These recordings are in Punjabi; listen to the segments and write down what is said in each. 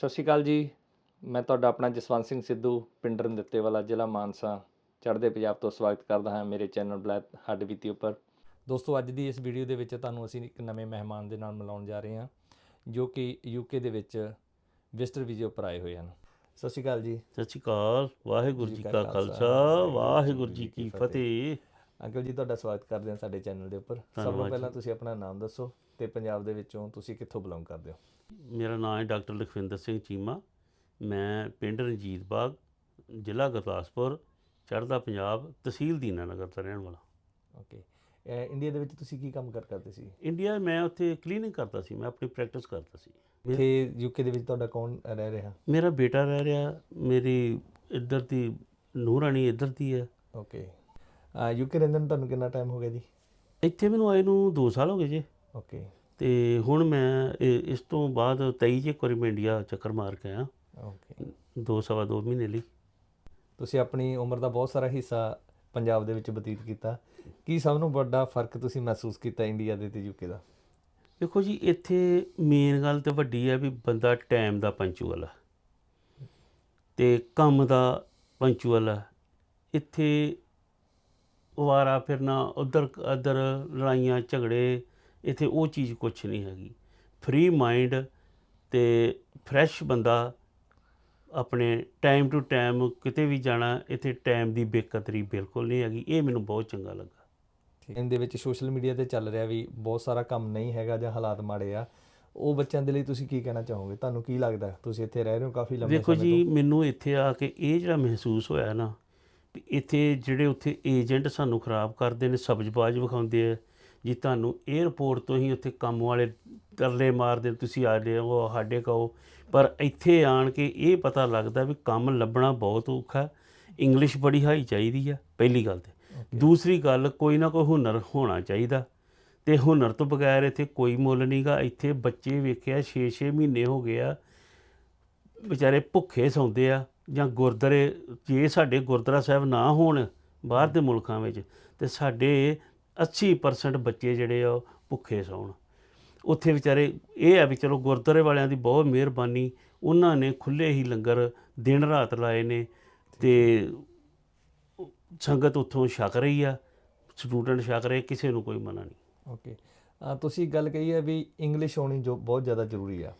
ਸਤਿ ਸ਼੍ਰੀ ਅਕਾਲ ਜੀ। ਮੈਂ ਤੁਹਾਡਾ ਆਪਣਾ ਜਸਵੰਤ ਸਿੰਘ ਸਿੱਧੂ ਪਿੰਡ ਰੰਦਿੱਤੇ ਵਾਲਾ ਜ਼ਿਲ੍ਹਾ ਮਾਨਸਾ। ਚੜ੍ਹਦੇ ਪੰਜਾਬ ਤੋਂ ਸਵਾਗਤ ਕਰਦਾ ਹਾਂ ਮੇਰੇ ਚੈਨਲ ਬਲੈਕ ਹੱਡ ਬੀਤੀ ਉੱਪਰ। ਦੋਸਤੋ ਅੱਜ ਦੀ ਇਸ ਵੀਡੀਓ ਦੇ ਵਿੱਚ ਤੁਹਾਨੂੰ ਅਸੀਂ ਇੱਕ ਨਵੇਂ ਮਹਿਮਾਨ ਦੇ ਨਾਲ ਮਿਲਾਉਣ ਜਾ ਰਹੇ ਹਾਂ ਜੋ ਕਿ ਯੂਕੇ ਦੇ ਵਿੱਚ ਵਿਜ਼ਟਰ ਵੀਜ਼ੇ ਉੱਪਰ ਆਏ ਹੋਏ ਹਨ। ਸਤਿ ਸ਼੍ਰੀ ਅਕਾਲ ਜੀ। ਸਤਿ ਸ਼੍ਰੀ ਅਕਾਲ। ਵਾਹਿਗੁਰੂ ਜੀ ਕਾ ਖਾਲਸਾ। ਵਾਹਿਗੁਰੂ ਜੀ ਕੀ ਫਤਿਹ। ਅੰਕਲ ਜੀ ਤੁਹਾਡਾ ਸਵਾਗਤ ਕਰਦੇ ਹਾਂ ਸਾਡੇ ਚੈਨਲ ਦੇ ਉੱਪਰ। ਸਭ ਤੋਂ ਪਹਿਲਾਂ ਤੁਸੀਂ ਆਪਣਾ ਨਾਮ ਦੱਸੋ ਤੇ ਪੰਜਾਬ ਦੇ ਵਿੱਚੋਂ ਤੁਸੀਂ ਕਿੱਥੋਂ ਬਿਲੋਂਗ ਕਰਦੇ ਹੋ? ਮੇਰਾ ਨਾਮ ਹੈ ਡਾਕਟਰ ਲਖਵਿੰਦਰ ਸਿੰਘ ਚੀਮਾ। ਮੈਂ ਪਿੰਡ ਰਣਜੀਤ ਬਾਗ ਜ਼ਿਲ੍ਹਾ ਗੁਰਦਾਸਪੁਰ ਚੜ੍ਹਦਾ ਪੰਜਾਬ ਤਹਿਸੀਲ ਦੀਨਾਨਗਰ ਦਾ ਰਹਿਣ ਵਾਲਾ। ਓਕੇ। ਇੰਡੀਆ ਦੇ ਵਿੱਚ ਤੁਸੀਂ ਕੀ ਕੰਮ ਕਰ ਕਰਦੇ ਸੀ? ਇੰਡੀਆ ਮੈਂ ਉੱਥੇ ਕਲੀਨਿੰਗ ਕਰਦਾ ਸੀ ਮੈਂ ਆਪਣੀ ਪ੍ਰੈਕਟਿਸ ਕਰਦਾ ਸੀ। ਇੱਥੇ ਯੂਕੇ ਦੇ ਵਿੱਚ ਤੁਹਾਡਾ ਕੌਣ ਰਹਿ ਰਿਹਾ? ਮੇਰਾ ਬੇਟਾ ਰਹਿ ਰਿਹਾ ਮੇਰੀ ਇੱਧਰ ਦੀ ਨੂਰਾਨੀ ਇੱਧਰ ਦੀ ਹੈ। ਓਕੇ। ਯੂਕੇ ਰਹਿੰਦੇ ਨੂੰ ਤੁਹਾਨੂੰ ਕਿੰਨਾ ਟਾਈਮ ਹੋ ਗਿਆ ਜੀ? ਇੱਥੇ ਮੈਨੂੰ ਆਏ ਨੂੰ 2 ਸਾਲ ਹੋ ਗਏ ਜੇ। ਓਕੇ। ਤੇ ਹੁਣ ਮੈਂ ਇਸ ਤੋਂ ਬਾਅਦ 23 ਚ ਇੱਕ ਵਾਰੀ ਮੈਂ ਇੰਡੀਆ ਚੱਕਰ ਮਾਰ ਕੇ ਆਇਆ। ਓਕੇ। ਦੋ ਸਵਾ ਦੋ ਮਹੀਨੇ ਲਈ। ਤੁਸੀਂ ਆਪਣੀ ਉਮਰ ਦਾ ਬਹੁਤ ਸਾਰਾ ਹਿੱਸਾ ਪੰਜਾਬ ਦੇ ਵਿੱਚ ਬਤੀਤ ਕੀਤਾ। ਕੀ ਸਭ ਤੋਂ ਵੱਡਾ ਫ਼ਰਕ ਤੁਸੀਂ ਮਹਿਸੂਸ ਕੀਤਾ ਇੰਡੀਆ ਦੇ ਤੇ ਯੂਕੇ ਦਾ? ਦੇਖੋ ਜੀ ਇੱਥੇ ਮੇਨ ਗੱਲ ਤੇ ਵੱਡੀ ਹੈ ਵੀ ਬੰਦਾ ਟਾਈਮ ਦਾ ਪੰਚੁਅਲ ਹੈ ਤੇ ਕੰਮ ਦਾ ਪੰਚੁਅਲ ਹੈ ਇੱਥੇ ਵਾਰਾ ਫਿਰਨਾ ਉਧਰ ਅਦਰ ਲੜਾਈਆਂ ਝਗੜੇ ਇੱਥੇ ਉਹ ਚੀਜ਼ ਕੁਛ ਨਹੀਂ ਹੈਗੀ। ਫ੍ਰੀ ਮਾਈਂਡ ਤੇ ਫਰੈਸ਼ ਬੰਦਾ ਆਪਣੇ ਟਾਈਮ ਟੂ ਟਾਈਮ ਕਿਤੇ ਵੀ ਜਾਣਾ ਇੱਥੇ ਟਾਈਮ ਦੀ ਬੇਕਦਰੀ ਬਿਲਕੁਲ ਨਹੀਂ ਹੈਗੀ। ਇਹ ਮੈਨੂੰ ਬਹੁਤ ਚੰਗਾ ਲੱਗਾ। ਇਹਦੇ ਵਿੱਚ ਸੋਸ਼ਲ ਮੀਡੀਆ ਤੇ ਚੱਲ ਰਿਹਾ ਵੀ ਬਹੁਤ ਸਾਰਾ ਕੰਮ ਨਹੀਂ ਹੈਗਾ ਜਾਂ ਹਾਲਾਤ ਮਾੜੇ ਆ। ਉਹ ਬੱਚਿਆਂ ਦੇ ਲਈ ਤੁਸੀਂ ਕੀ ਕਹਿਣਾ ਚਾਹੋਗੇ? ਤੁਹਾਨੂੰ ਕੀ ਲੱਗਦਾ? ਤੁਸੀਂ ਇੱਥੇ ਰਹਿ ਰਹੇ ਹੋ ਕਾਫੀ ਲੰਬੇ ਸਮੇਂ ਜੀ ਮੈਨੂੰ ਇੱਥੇ ਆ ਕੇ ਇਹ ਜਿਹੜਾ ਮਹਿਸੂਸ ਹੋਇਆ ਨਾ ਇੱਥੇ ਜਿਹੜੇ ਉੱਥੇ ਏਜੰਟ ਸਾਨੂੰ ਖਰਾਬ ਕਰਦੇ ਨੇ ਸਬਜ਼ਬਾਜ਼ ਵਿਖਾਉਂਦੇ ਆ ਜੀ ਤੁਹਾਨੂੰ 에ਅਰਪੋਰਟ ਤੋਂ ਹੀ ਉੱਥੇ ਕੰਮ ਵਾਲੇ ਤਰਲੇ ਮਾਰਦੇ ਤੁਸੀਂ ਆ ਰਹੇ ਹੋ ਸਾਡੇ ਕਹੋ। ਪਰ ਇੱਥੇ ਆਣ ਕੇ ਇਹ ਪਤਾ ਲੱਗਦਾ ਵੀ ਕੰਮ ਲੱਭਣਾ ਬਹੁਤ ਔਖਾ ਇੰਗਲਿਸ਼ ਬੜੀ ਹਾਈ ਚਾਹੀਦੀ ਆ ਪਹਿਲੀ ਗੱਲ ਤੇ। ਦੂਸਰੀ ਗੱਲ ਕੋਈ ਨਾ ਕੋਈ ਹੁਨਰ ਹੋਣਾ ਚਾਹੀਦਾ। ਤੇ ਹੁਨਰ ਤੋਂ ਬਗੈਰ ਇੱਥੇ ਕੋਈ ਮੁੱਲ ਨਹੀਂਗਾ ਇੱਥੇ ਬੱਚੇ ਵੇਖਿਆ 6-6 ਮਹੀਨੇ ਹੋ ਗਏ ਆ ਵਿਚਾਰੇ ਭੁੱਖੇ ਸੌਂਦੇ ਆ ਜਾਂ ਗੁਰਦੁਆਰੇ ਜੇ ਸਾਡੇ ਗੁਰਦੁਆਰਾ ਸਾਹਿਬ ਨਾ ਹੋਣ ਬਾਹਰ ਦੇ ਮੁਲਕਾਂ ਵਿੱਚ ਤੇ ਸਾਡੇ 80% ਬੱਚੇ ਜਿਹੜੇ ਆ ਭੁੱਖੇ ਸੌਣ। ਉੱਥੇ ਵਿਚਾਰੇ ਇਹ ਆ ਵੀ ਚਲੋ ਗੁਰਦੁਆਰੇ ਵਾਲਿਆਂ ਦੀ ਬਹੁਤ ਮਿਹਰਬਾਨੀ ਉਹਨਾਂ ਨੇ ਖੁੱਲੇ ਹੀ ਲੰਗਰ ਦਿਨ ਰਾਤ ਲਾਏ ਨੇ ਤੇ ਸੰਗਤ ਉੱਥੋਂ ਛਕ ਰਹੀ ਆ ਸਟੂਡੈਂਟ ਛਕ ਰਹੇ ਕਿਸੇ ਨੂੰ ਕੋਈ ਮਨਾ ਨਹੀਂ। ਓਕੇ ਤੁਸੀਂ ਗੱਲ ਕਹੀ ਹੈ ਵੀ ਇੰਗਲਿਸ਼ ਆਉਣੀ ਜੋ ਬਹੁਤ ਜ਼ਿਆਦਾ ਜ਼ਰੂਰੀ ਆ।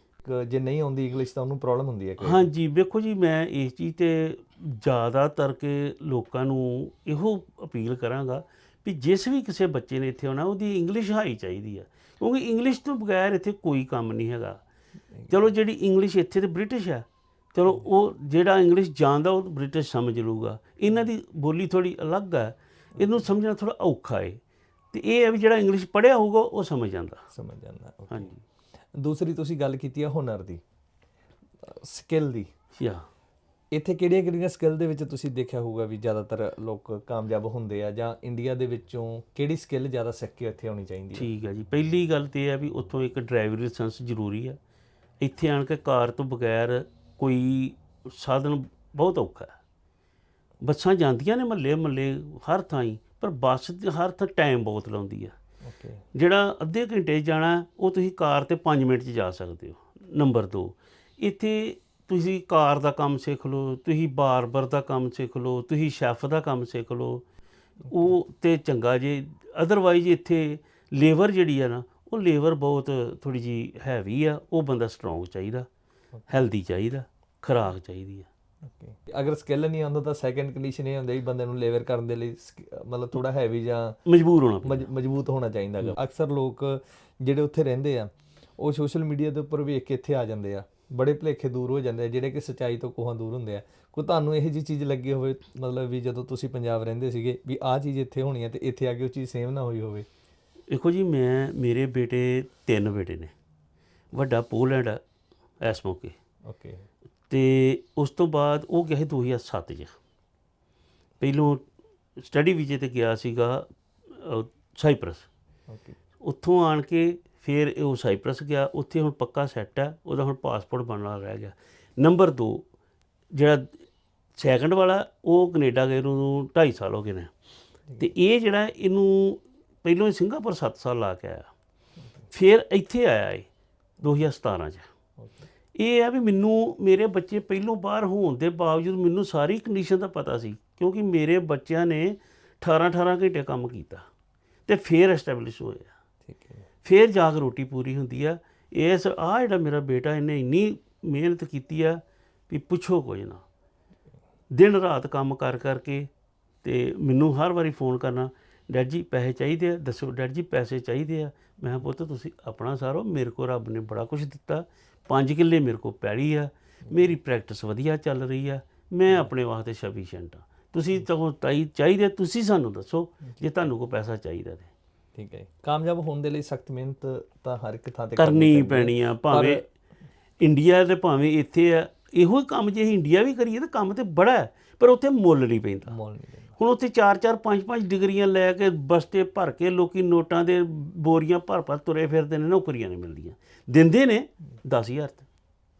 ਜੇ ਨਹੀਂ ਆਉਂਦੀ ਇੰਗਲਿਸ਼ ਤਾਂ ਉਹਨੂੰ ਪ੍ਰੋਬਲਮ ਹੁੰਦੀ ਹੈ ਹਾਂਜੀ ਵੇਖੋ ਜੀ ਮੈਂ ਇਸ ਚੀਜ਼ ਤੇ ਜ਼ਿਆਦਾਤਰ ਕੇ ਲੋਕਾਂ ਨੂੰ ਇਹੋ ਅਪੀਲ ਕਰਾਂਗਾ ਵੀ ਜਿਸ ਵੀ ਕਿਸੇ ਬੱਚੇ ਨੇ ਇੱਥੇ ਆਉਣਾ ਉਹਦੀ ਇੰਗਲਿਸ਼ ਹਾਈ ਚਾਹੀਦੀ ਆ। ਕਿਉਂਕਿ ਇੰਗਲਿਸ਼ ਤੋਂ ਬਗੈਰ ਇੱਥੇ ਕੋਈ ਕੰਮ ਨਹੀਂ ਹੈਗਾ। ਚਲੋ ਜਿਹੜੀ ਇੰਗਲਿਸ਼ ਇੱਥੇ ਤੇ ਬ੍ਰਿਟਿਸ਼ ਆ ਚਲੋ ਉਹ ਜਿਹੜਾ ਇੰਗਲਿਸ਼ ਜਾਣਦਾ ਉਹ ਬ੍ਰਿਟਿਸ਼ ਸਮਝ ਲੂਗਾ ਇਹਨਾਂ ਦੀ ਬੋਲੀ ਥੋੜੀ ਅਲੱਗ ਹੈ ਇਹਨੂੰ ਸਮਝਣਾ ਥੋੜਾ ਔਖਾ ਹੈ ਤੇ ਇਹ ਹੈ ਵੀ ਜਿਹੜਾ ਇੰਗਲਿਸ਼ ਪੜ੍ਹਿਆ ਹੋਊਗਾ ਉਹ ਸਮਝ ਜਾਂਦਾ। ਸਮਝ ਜਾਂਦਾ ਹਾਂਜੀ। ਦੂਸਰੀ ਤੁਸੀਂ ਗੱਲ ਕੀਤੀ ਹੈ ਹੁਨਰ ਦੀ ਸਕਿੱਲ ਦੀ। ਯਾ। ਇੱਥੇ ਕਿਹੜੀਆਂ ਕਿਹੜੀਆਂ ਸਕਿੱਲ ਦੇ ਵਿੱਚ ਤੁਸੀਂ ਦੇਖਿਆ ਹੋਊਗਾ ਵੀ ਜ਼ਿਆਦਾਤਰ ਲੋਕ ਕਾਮਯਾਬ ਹੁੰਦੇ ਆ ਜਾਂ ਇੰਡੀਆ ਦੇ ਵਿੱਚੋਂ ਕਿਹੜੀ ਸਕਿੱਲ ਜ਼ਿਆਦਾ ਸਿੱਖ ਕੇ ਇੱਥੇ ਆਉਣੀ ਚਾਹੀਦੀ ਹੈ ਠੀਕ ਹੈ ਜੀ। ਪਹਿਲੀ ਗੱਲ ਤੇ ਇਹ ਹੈ ਵੀ ਉੱਥੋਂ ਇੱਕ ਡਰਾਈਵਰੀ ਲਾਇਸੈਂਸ ਜ਼ਰੂਰੀ ਹੈ ਇੱਥੇ ਆਣ ਕੇ ਕਾਰ ਤੋਂ ਬਗੈਰ ਕੋਈ ਸਾਧਨ ਬਹੁਤ ਔਖਾ ਹੈ। ਬੱਸਾਂ ਜਾਂਦੀਆਂ ਨੇ ਮੱਲੇ ਮੱਲੇ ਹਰ ਥਾਂ ਹੀ ਪਰ ਬੱਸ ਹਰ ਥਾਂ ਟਾਈਮ ਬਹੁਤ ਲਾਉਂਦੀ ਹੈ ਓਕੇ ਜਿਹੜਾ ਅੱਧੇ ਘੰਟੇ ਜਾਣਾ ਉਹ ਤੁਸੀਂ ਕਾਰ ਤੇ 5 ਮਿੰਟ 'ਚ ਜਾ ਸਕਦੇ ਹੋ। ਨੰਬਰ 2 ਇੱਥੇ ਤੁਸੀਂ ਕਾਰ ਦਾ ਕੰਮ ਸਿੱਖ ਲਓ ਤੁਸੀਂ ਬਾਰਬਰ ਦਾ ਕੰਮ ਸਿੱਖ ਲਓ ਤੁਸੀਂ ਸ਼ੈਫ ਦਾ ਕੰਮ ਸਿੱਖ ਲਓ ਉਹ ਤੇ ਚੰਗਾ ਜੇ। ਅਦਰਵਾਈਜ਼ ਇੱਥੇ ਲੇਬਰ ਜਿਹੜੀ ਆ ਨਾ ਉਹ ਲੇਬਰ ਬਹੁਤ ਥੋੜੀ ਜੀ ਹੈਵੀ ਆ ਉਹ ਬੰਦਾ ਸਟਰੋਂਗ ਚਾਹੀਦਾ ਹੈਲਦੀ ਚਾਹੀਦਾ ਖੁਰਾਕ ਚਾਹੀਦੀ ਆ। ਓਕੇ ਅਗਰ ਸਕਿੱਲ ਨਹੀਂ ਆਉਂਦਾ ਤਾਂ ਸੈਕੰਡ ਕੰਡੀਸ਼ਨ ਇਹ ਹੁੰਦੀ ਹੈ ਬੰਦੇ ਨੂੰ ਲੇਬਰ ਕਰਨ ਦੇ ਲਈ ਮਤਲਬ ਥੋੜਾ ਹੈਵੀ ਜਾਂ ਮਜਬੂਰ ਹੋਣਾ ਮਜ਼ਬੂਤ ਹੋਣਾ ਚਾਹੀਦਾ ਅਕਸਰ ਲੋਕ ਜਿਹੜੇ ਉੱਥੇ ਰਹਿੰਦੇ ਆ ਉਹ ਸੋਸ਼ਲ ਮੀਡੀਆ ਦੇ ਉੱਪਰ ਵੇਖ ਕੇ ਇੱਥੇ ਆ ਜਾਂਦੇ ਆ। ਬੜੇ ਭੁਲੇਖੇ ਦੂਰ ਹੋ ਜਾਂਦੇ ਆ ਜਿਹੜੇ ਕਿ ਸੱਚਾਈ ਤੋਂ ਕੋਹਾਂ ਦੂਰ ਹੁੰਦੇ ਆ। ਕੋਈ ਤੁਹਾਨੂੰ ਇਹੋ ਜੀ ਚੀਜ਼ ਲੱਗੀ ਹੋਵੇ ਮਤਲਬ ਵੀ ਜਦੋਂ ਤੁਸੀਂ ਪੰਜਾਬ ਰਹਿੰਦੇ ਸੀਗੇ ਵੀ ਆਹ ਚੀਜ਼ ਇੱਥੇ ਹੋਣੀ ਹੈ ਤੇ ਇੱਥੇ ਆ ਕੇ ਉਹ ਚੀਜ਼ ਸੇਮ ਨਾ ਹੋਈ ਹੋਵੇ। ਦੇਖੋ ਜੀ ਮੈਂ ਮੇਰੇ ਬੇਟੇ ਤਿੰਨ ਬੇਟੇ ਨੇ। ਵੱਡਾ ਪੋਲੈਂਡ ਇਸ ਮੌਕੇ। ਓਕੇ। ਤੇ ਉਸ ਤੋਂ ਬਾਅਦ ਉਹ ਗਿਆ ਸੀ 2007 ਚ। ਪਹਿਲੋਂ ਸਟੱਡੀ ਵੀਜ਼ੇ ਤੇ ਗਿਆ ਸੀਗਾ ਸਾਈਪ੍ਰਸ ਓਕੇ। ਉੱਥੋਂ ਆਣ ਕੇ ਫਿਰ ਉਹ ਸਾਈਪ੍ਰਸ ਗਿਆ, ਉੱਥੇ ਹੁਣ ਪੱਕਾ ਸੈੱਟ ਹੈ ਉਹਦਾ ਹੁਣ ਪਾਸਪੋਰਟ ਬਣਨਾ ਰਹਿ ਗਿਆ। ਨੰਬਰ 2 ਜਿਹੜਾ ਸੈਕੰਡ ਵਾਲਾ, ਉਹ ਕੈਨੇਡਾ ਗਏ ਨੂੰ 2.5 ਸਾਲ ਹੋ ਗਏ ਨੇ। ਤੇ ਇਹ ਜਿਹੜਾ ਇਹਨੂੰ ਪਹਿਲੋਂ ਹੀ ਸਿੰਗਾਪੁਰ 7 ਸਾਲ ਲਾ ਕੇ ਆਇਆ। ਫਿਰ ਇੱਥੇ ਆਇਆ ਇਹ 2017 ਚ। ਇਹ ਆ ਵੀ ਮੈਨੂੰ, ਮੇਰੇ ਬੱਚੇ ਪਹਿਲੋਂ ਬਾਹਰ ਹੋਣ ਦੇ ਬਾਵਜੂਦ ਮੈਨੂੰ ਸਾਰੀ ਕੰਡੀਸ਼ਨ ਦਾ ਪਤਾ ਸੀ, ਕਿਉਂਕਿ ਮੇਰੇ ਬੱਚਿਆਂ ਨੇ 18 18 ਘੰਟੇ ਕੰਮ ਕੀਤਾ। ਤੇ ਫਿਰ ਐਸਟੈਬਲਿਸ਼ ਹੋਇਆ। ਠੀਕ ਹੈ। ਫਿਰ ਜਾ ਕੇ ਰੋਟੀ ਪੂਰੀ ਹੁੰਦੀ ਆ। ਇਸ ਆ ਜਿਹੜਾ ਮੇਰਾ ਬੇਟਾ ਇਹਨੇ ਇੰਨੀ ਮਿਹਨਤ ਕੀਤੀ ਆ ਵੀ ਪੁੱਛੋ ਕੁਝ ਨਾ। ਦਿਨ ਰਾਤ ਕੰਮ ਕਰ ਕਰਕੇ ਤੇ ਮੈਨੂੰ ਹਰ ਵਾਰੀ ਫੋਨ ਕਰਨਾ, ਡੈਡ ਜੀ, ਪੈਸੇ ਚਾਹੀਦੇ ਆ? ਦੱਸੋ, ਡੈਡ ਜੀ, ਪੈਸੇ ਚਾਹੀਦੇ ਆ? ਮੈਂ ਕਿਹਾ, ਪੁੱਤ, ਤੁਸੀਂ ਆਪਣਾ ਸਾਰੋ। ਮੇਰੇ ਕੋ ਰੱਬ ਨੇ ਬੜਾ ਕੁਝ ਦਿੱਤਾ। 5 ਕਿੱਲੇ ਮੇਰੇ ਕੋ ਪੈੜੀ ਆ। ਮੇਰੀ ਪ੍ਰੈਕਟਿਸ ਵਧੀਆ ਚੱਲ ਰਹੀ ਆ। ਮੈਂ ਆਪਣੇ ਵਾਸਤੇ ਸਫੀਸ਼ੀਐਂਟ ਆ। ਤੁਸੀਂ ਤਾਂ ਚਾਹੀਦੇ ਤੁਸੀਂ ਸਾਨੂੰ ਦੱਸੋ। ਜੇ ਤੁਹਾਨੂੰ ਕੋ ਪੈਸਾ ਚਾਹੀਦਾ ਤੇ। ਠੀਕ ਹੈ ਕਾਮਯਾਬ ਹੋਣ ਦੇ ਲਈ ਸਖਤ ਮਿਹਨਤ ਤਾਂ ਹਰ ਇੱਕ ਥਾਂ ਤੇ ਕਰਨੀ ਪੈਣੀ ਆ ਭਾਵੇਂ ਇੰਡੀਆ ਤੇ ਭਾਵੇਂ ਇੱਥੇ ਆ ਇਹੋ ਕੰਮ ਜੇ ਇੰਡੀਆ ਵੀ ਕਰੀਏ ਤਾਂ ਕੰਮ ਤੇ ਬੜਾ ਹੈ ਪਰ ਉੱਥੇ ਮੁੱਲ ਨਹੀਂ ਪੈਂਦਾ। ਮੋਲ ਨਹੀਂ ਦੇਣਾ ਹੁਣ ਉੱਥੇ 4-4 5-5 ਡਿਗਰੀਆਂ ਲੈ ਕੇ ਬਸਤੇ ਭਰ ਕੇ ਲੋਕੀ ਨੋਟਾਂ ਦੇ ਬੋਰੀਆਂ ਭਰ ਭਰ ਤੁਰੇ ਫਿਰਦੇ ਨੇ ਨੌਕਰੀਆਂ ਨਹੀਂ ਮਿਲਦੀਆਂ। ਦਿੰਦੇ ਨੇ 10000 ਤੇ।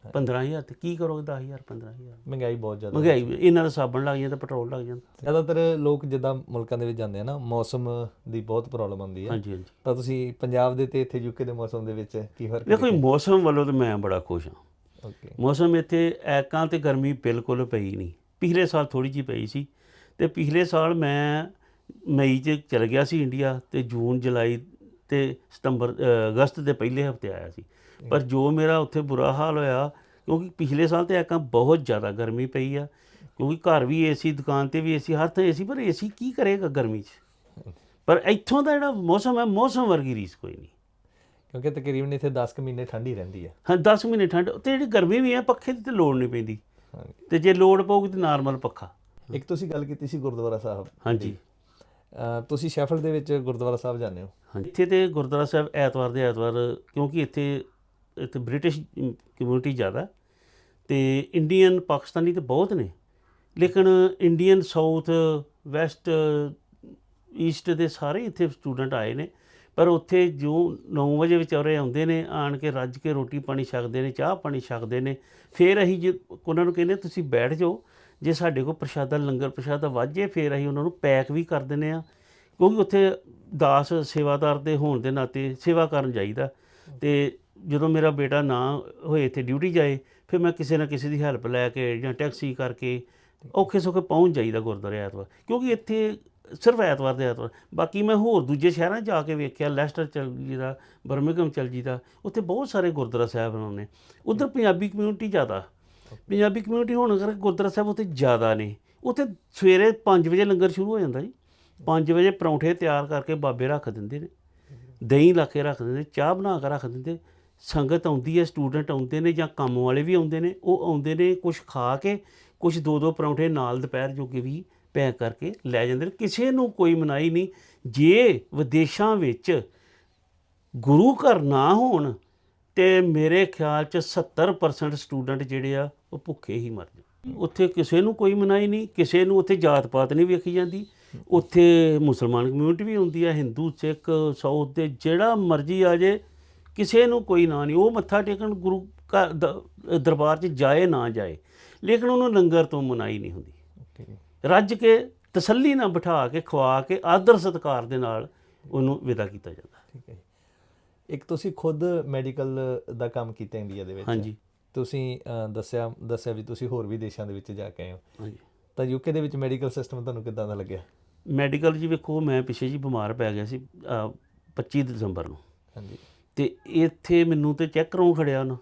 15000 ਤੇ ਕੀ ਕਰੋਗੇ 10000 15000 ਮਹਿੰਗਾਈ ਬਹੁਤ ਜ਼ਿਆਦਾ। ਮਹਿੰਗਾਈ ਇਹਨਾਂ ਦਾ ਸਾਬਣ ਲੱਗ ਜਾਂਦਾ ਪੈਟਰੋਲ ਲੱਗ ਜਾਂਦਾ। ਜ਼ਿਆਦਾਤਰ ਲੋਕ ਜਿੱਦਾਂ ਮੁਲਕਾਂ ਦੇ ਵਿੱਚ ਜਾਂਦੇ ਆ ਨਾ ਮੌਸਮ ਦੀ ਬਹੁਤ ਪ੍ਰੋਬਲਮ ਆਉਂਦੀ ਹੈ ਹਾਂਜੀ ਹਾਂਜੀ। ਤਾਂ ਤੁਸੀਂ ਪੰਜਾਬ ਦੇ ਤੇ ਇੱਥੇ ਯੂਕੇ ਦੇ ਮੌਸਮ ਦੇ ਵਿੱਚ ਕੀ ਫ਼ਰਕ ਵੇਖੋ ਜੀ, ਮੌਸਮ ਵੱਲੋਂ ਤਾਂ ਮੈਂ ਬੜਾ ਖੁਸ਼ ਹਾਂ। ਓਕੇ ਮੌਸਮ ਇੱਥੇ ਐਕਾਂ ਤੇ ਗਰਮੀ ਬਿਲਕੁਲ ਪਈ ਨਹੀਂ। ਪਿਛਲੇ ਸਾਲ ਥੋੜੀ ਜਿਹੀ ਪਈ ਸੀ ਤੇ ਪਿਛਲੇ ਸਾਲ ਮੈਂ ਮਈ 'ਚ ਚਲ ਗਿਆ ਸੀ ਇੰਡੀਆ ਤੇ ਜੂਨ ਜੁਲਾਈ ਤੇ ਸਤੰਬਰ ਅਗਸਤ ਦੇ ਪਹਿਲੇ ਹਫ਼ਤੇ ਆਇਆ ਸੀ। ਪਰ ਜੋ ਮੇਰਾ ਉੱਥੇ ਬੁਰਾ ਹਾਲ ਹੋਇਆ ਕਿਉਂਕਿ ਪਿਛਲੇ ਸਾਲ ਤੇ ਐਕਾਂ ਬਹੁਤ ਜ਼ਿਆਦਾ ਗਰਮੀ ਪਈ ਆ ਕਿਉਂਕਿ ਘਰ ਵੀ ਏਸੀ ਦੁਕਾਨ ਤੇ ਵੀ ਏਸੀ ਹਰ ਥਾਂ ਏਸੀ ਪਰ ਏਸੀ ਕੀ ਕਰੇਗਾ ਗਰਮੀ 'ਚ? ਪਰ ਇੱਥੋਂ ਦਾ ਜਿਹੜਾ ਮੌਸਮ ਹੈ ਮੌਸਮ ਵਰਗੀ ਰੀਸ ਕੋਈ ਨਹੀਂ। ਕਿਉਂਕਿ ਤਕਰੀਬਨ ਇੱਥੇ 10 ਕੁ ਮਹੀਨੇ ਠੰਡ ਰਹਿੰਦੀ ਹੈ ਹਾਂ 10 ਮਹੀਨੇ ਠੰਡ ਤੇ ਜਿਹੜੀ ਗਰਮੀ ਵੀ ਹੈ ਪੱਖੇ ਦੀ ਤੇ ਲੋੜ ਨਹੀਂ ਪੈਂਦੀ। ਤੇ ਜੇ ਲੋੜ ਪਊਗੀ ਤੇ ਨਾਰਮਲ ਪੱਖਾ। ਇੱਕ ਤੁਸੀਂ ਗੱਲ ਕੀਤੀ ਸੀ ਗੁਰਦੁਆਰਾ ਸਾਹਿਬ ਹਾਂਜੀ। ਤੁਸੀਂ ਸ਼ੈਫਲ ਦੇ ਵਿੱਚ ਗੁਰਦੁਆਰਾ ਸਾਹਿਬ ਜਾਂਦੇ ਹੋ? ਇੱਥੇ ਤੇ ਗੁਰਦੁਆਰਾ ਸਾਹਿਬ ਐਤਵਾਰ ਦੇ ਐਤਵਾਰ ਕਿਉਂਕਿ ਇੱਥੇ ਇੱਥੇ ਬ੍ਰਿਟਿਸ਼ ਕਮਿਊਨਿਟੀ ਜ਼ਿਆਦਾ ਤੇ ਇੰਡੀਅਨ ਪਾਕਿਸਤਾਨੀ ਤੇ ਬਹੁਤ ਨੇ, ਲੇਕਿਨ ਇੰਡੀਅਨ ਸਾਊਥ ਵੈਸਟ ਈਸਟ ਦੇ ਸਾਰੇ ਇੱਥੇ ਸਟੂਡੈਂਟ ਆਏ ਨੇ, ਪਰ ਉੱਥੇ ਜੋ 9 ਵਜੇ ਵਿਚਾਰੇ ਆਉਂਦੇ ਨੇ, ਆਣ ਕੇ ਰੱਜ ਕੇ ਰੋਟੀ ਪਾਣੀ ਛਕਦੇ ਨੇ, ਚਾਹ ਪਾਣੀ ਛਕਦੇ ਨੇ, ਫਿਰ ਅਸੀਂ ਜੇ ਉਹਨਾਂ ਨੂੰ ਕਹਿੰਦੇ ਤੁਸੀਂ ਬੈਠ ਜਾਓ, ਜੇ ਸਾਡੇ ਕੋਲ ਪ੍ਰਸ਼ਾਦਾ, ਲੰਗਰ ਪ੍ਰਸ਼ਾਦਾ ਵਾਜੇ ਫਿਰ ਅਸੀਂ ਉਹਨਾਂ ਨੂੰ ਪੈਕ ਵੀ ਕਰ ਦਿੰਦੇ ਆ ਕਿਉਂਕਿ ਉੱਥੇ ਦਾਸ ਸੇਵਾਦਾਰ ਦੇ ਹੋਣ ਦੇ ਨਾਤੇ ਸੇਵਾ ਕਰਨ ਜਾਈਦਾ, ਤੇ ਜਦੋਂ ਮੇਰਾ ਬੇਟਾ ਨਾ ਹੋਏ ਇੱਥੇ ਡਿਊਟੀ ਜਾਏ ਫਿਰ ਮੈਂ ਕਿਸੇ ਨਾ ਕਿਸੇ ਦੀ ਹੈਲਪ ਲੈ ਕੇ ਜਾਂ ਟੈਕਸੀ ਕਰਕੇ ਔਖੇ ਸੌਖੇ ਪਹੁੰਚ ਜਾਈਦਾ ਗੁਰਦੁਆਰੇ ਐਤਵਾਰ। ਕਿਉਂਕਿ ਇੱਥੇ ਸਿਰਫ ਐਤਵਾਰ ਦੇ ਐਤਵਾਰ। ਬਾਕੀ ਮੈਂ ਹੋਰ ਦੂਜੇ ਸ਼ਹਿਰਾਂ ਜਾ ਕੇ ਵੇਖਿਆ ਲੈਸਟਰ ਚਲ ਜੀਦਾ ਬਰਮਿੰਘਮ ਚਲ ਜੀਦਾ ਉੱਥੇ ਬਹੁਤ ਸਾਰੇ ਗੁਰਦੁਆਰਾ ਸਾਹਿਬ ਨੇ। ਉਧਰ ਪੰਜਾਬੀ ਕਮਿਊਨਿਟੀ ਜ਼ਿਆਦਾ। ਪੰਜਾਬੀ ਕਮਿਊਨਿਟੀ ਹੋਣ ਕਰਕੇ ਗੁਰਦੁਆਰਾ ਸਾਹਿਬ ਉੱਥੇ ਜ਼ਿਆਦਾ ਨੇ। ਉੱਥੇ ਸਵੇਰੇ 5 ਵਜੇ ਲੰਗਰ ਸ਼ੁਰੂ ਹੋ ਜਾਂਦਾ ਜੀ। 5 ਵਜੇ ਪਰੌਂਠੇ ਤਿਆਰ ਕਰਕੇ ਬਾਬੇ ਰੱਖ ਦਿੰਦੇ ਨੇ। ਦਹੀਂ ਲਾ ਕੇ ਰੱਖ ਦਿੰਦੇ ਚਾਹ ਬਣਾ ਕੇ ਰੱਖ ਦਿੰਦੇ ਸੰਗਤ ਆਉਂਦੀ ਹੈ ਸਟੂਡੈਂਟ ਆਉਂਦੇ ਨੇ ਜਾਂ ਕੰਮ ਵਾਲੇ ਵੀ ਆਉਂਦੇ ਨੇ, ਉਹ ਆਉਂਦੇ ਨੇ ਕੁਝ ਖਾ ਕੇ ਕੁਝ ਦੋ ਦੋ ਪਰੌਂਠੇ ਨਾਲ ਦੁਪਹਿਰ ਜੋਗੇ ਵੀ ਪੈਕ ਕਰਕੇ ਲੈ ਜਾਂਦੇ ਨੇ। ਕਿਸੇ ਨੂੰ ਕੋਈ ਮਨਾਈ ਨਹੀਂ। ਜੇ ਵਿਦੇਸ਼ਾਂ ਵਿੱਚ ਗੁਰੂ ਘਰ ਨਾ ਹੋਣ, ਤੇ ਮੇਰੇ ਖਿਆਲ ਚ 70% ਸਟੂਡੈਂਟ ਜਿਹੜੇ ਆ, ਉਹ ਭੁੱਖੇ ਹੀ ਮਰ ਜਾਣ। ਉੱਥੇ ਕਿਸੇ ਨੂੰ ਕੋਈ ਮਨਾਈ ਨਹੀਂ। ਕਿਸੇ ਨੂੰ ਉੱਥੇ ਜਾਤ ਪਾਤ ਨਹੀਂ ਵੇਖੀ ਜਾਂਦੀ। ਉੱਥੇ ਮੁਸਲਮਾਨ ਕਮਿਊਨਿਟੀ ਵੀ ਹੁੰਦੀ ਆ, ਹਿੰਦੂ, ਸਿੱਖ, ਸਾਊਥ ਦੇ ਜਿਹੜਾ ਮਰਜ਼ੀ ਆ ਜੇ ਕਿਸੇ ਨੂੰ ਕੋਈ ਨਾ ਨਹੀਂ ਉਹ ਮੱਥਾ ਟੇਕਣ ਗੁਰੂ ਘਰ ਦ- ਦਰਬਾਰ 'ਚ ਜਾਏ ਨਾ ਜਾਏ ਲੇਕਿਨ ਉਹਨੂੰ ਲੰਗਰ ਤੋਂ ਮਨਾਈ ਨਹੀਂ ਹੁੰਦੀ। ਓਕੇ ਰੱਜ ਕੇ ਤਸੱਲੀ ਨਾਲ ਬਿਠਾ ਕੇ ਖਵਾ ਕੇ ਆਦਰ ਸਤਿਕਾਰ ਦੇ ਨਾਲ ਉਹਨੂੰ ਵਿਦਾ ਕੀਤਾ ਜਾਂਦਾ। ਠੀਕ ਹੈ ਇੱਕ ਤੁਸੀਂ ਖੁਦ ਮੈਡੀਕਲ ਦਾ ਕੰਮ ਕੀਤਾ ਇੰਡੀਆ ਦੇ ਵਿੱਚ। ਹਾਂਜੀ। ਤੁਸੀਂ ਦੱਸਿਆ ਦੱਸਿਆ ਵੀ ਤੁਸੀਂ ਹੋਰ ਵੀ ਦੇਸ਼ਾਂ ਦੇ ਵਿੱਚ ਜਾ ਕੇ ਆਏ ਹੋ। ਹਾਂਜੀ। ਤਾਂ ਯੂਕੇ ਦੇ ਵਿੱਚ ਮੈਡੀਕਲ ਸਿਸਟਮ ਤੁਹਾਨੂੰ ਕਿੱਦਾਂ ਦਾ ਲੱਗਿਆ? ਮੈਡੀਕਲ ਜੀ ਵੇਖੋ ਮੈਂ ਪਿੱਛੇ ਜੀ ਬਿਮਾਰ ਪੈ ਗਿਆ ਸੀ ਅਹ, 25 ਦਸੰਬਰ ਨੂੰ। ਹਾਂਜੀ। ਤੇ ਇੱਥੇ ਮੈਨੂੰ ਤੇ ਚੈੱਕ ਕਰਾਉਣ ਖੜਿਆ ਉਹਨਾਂ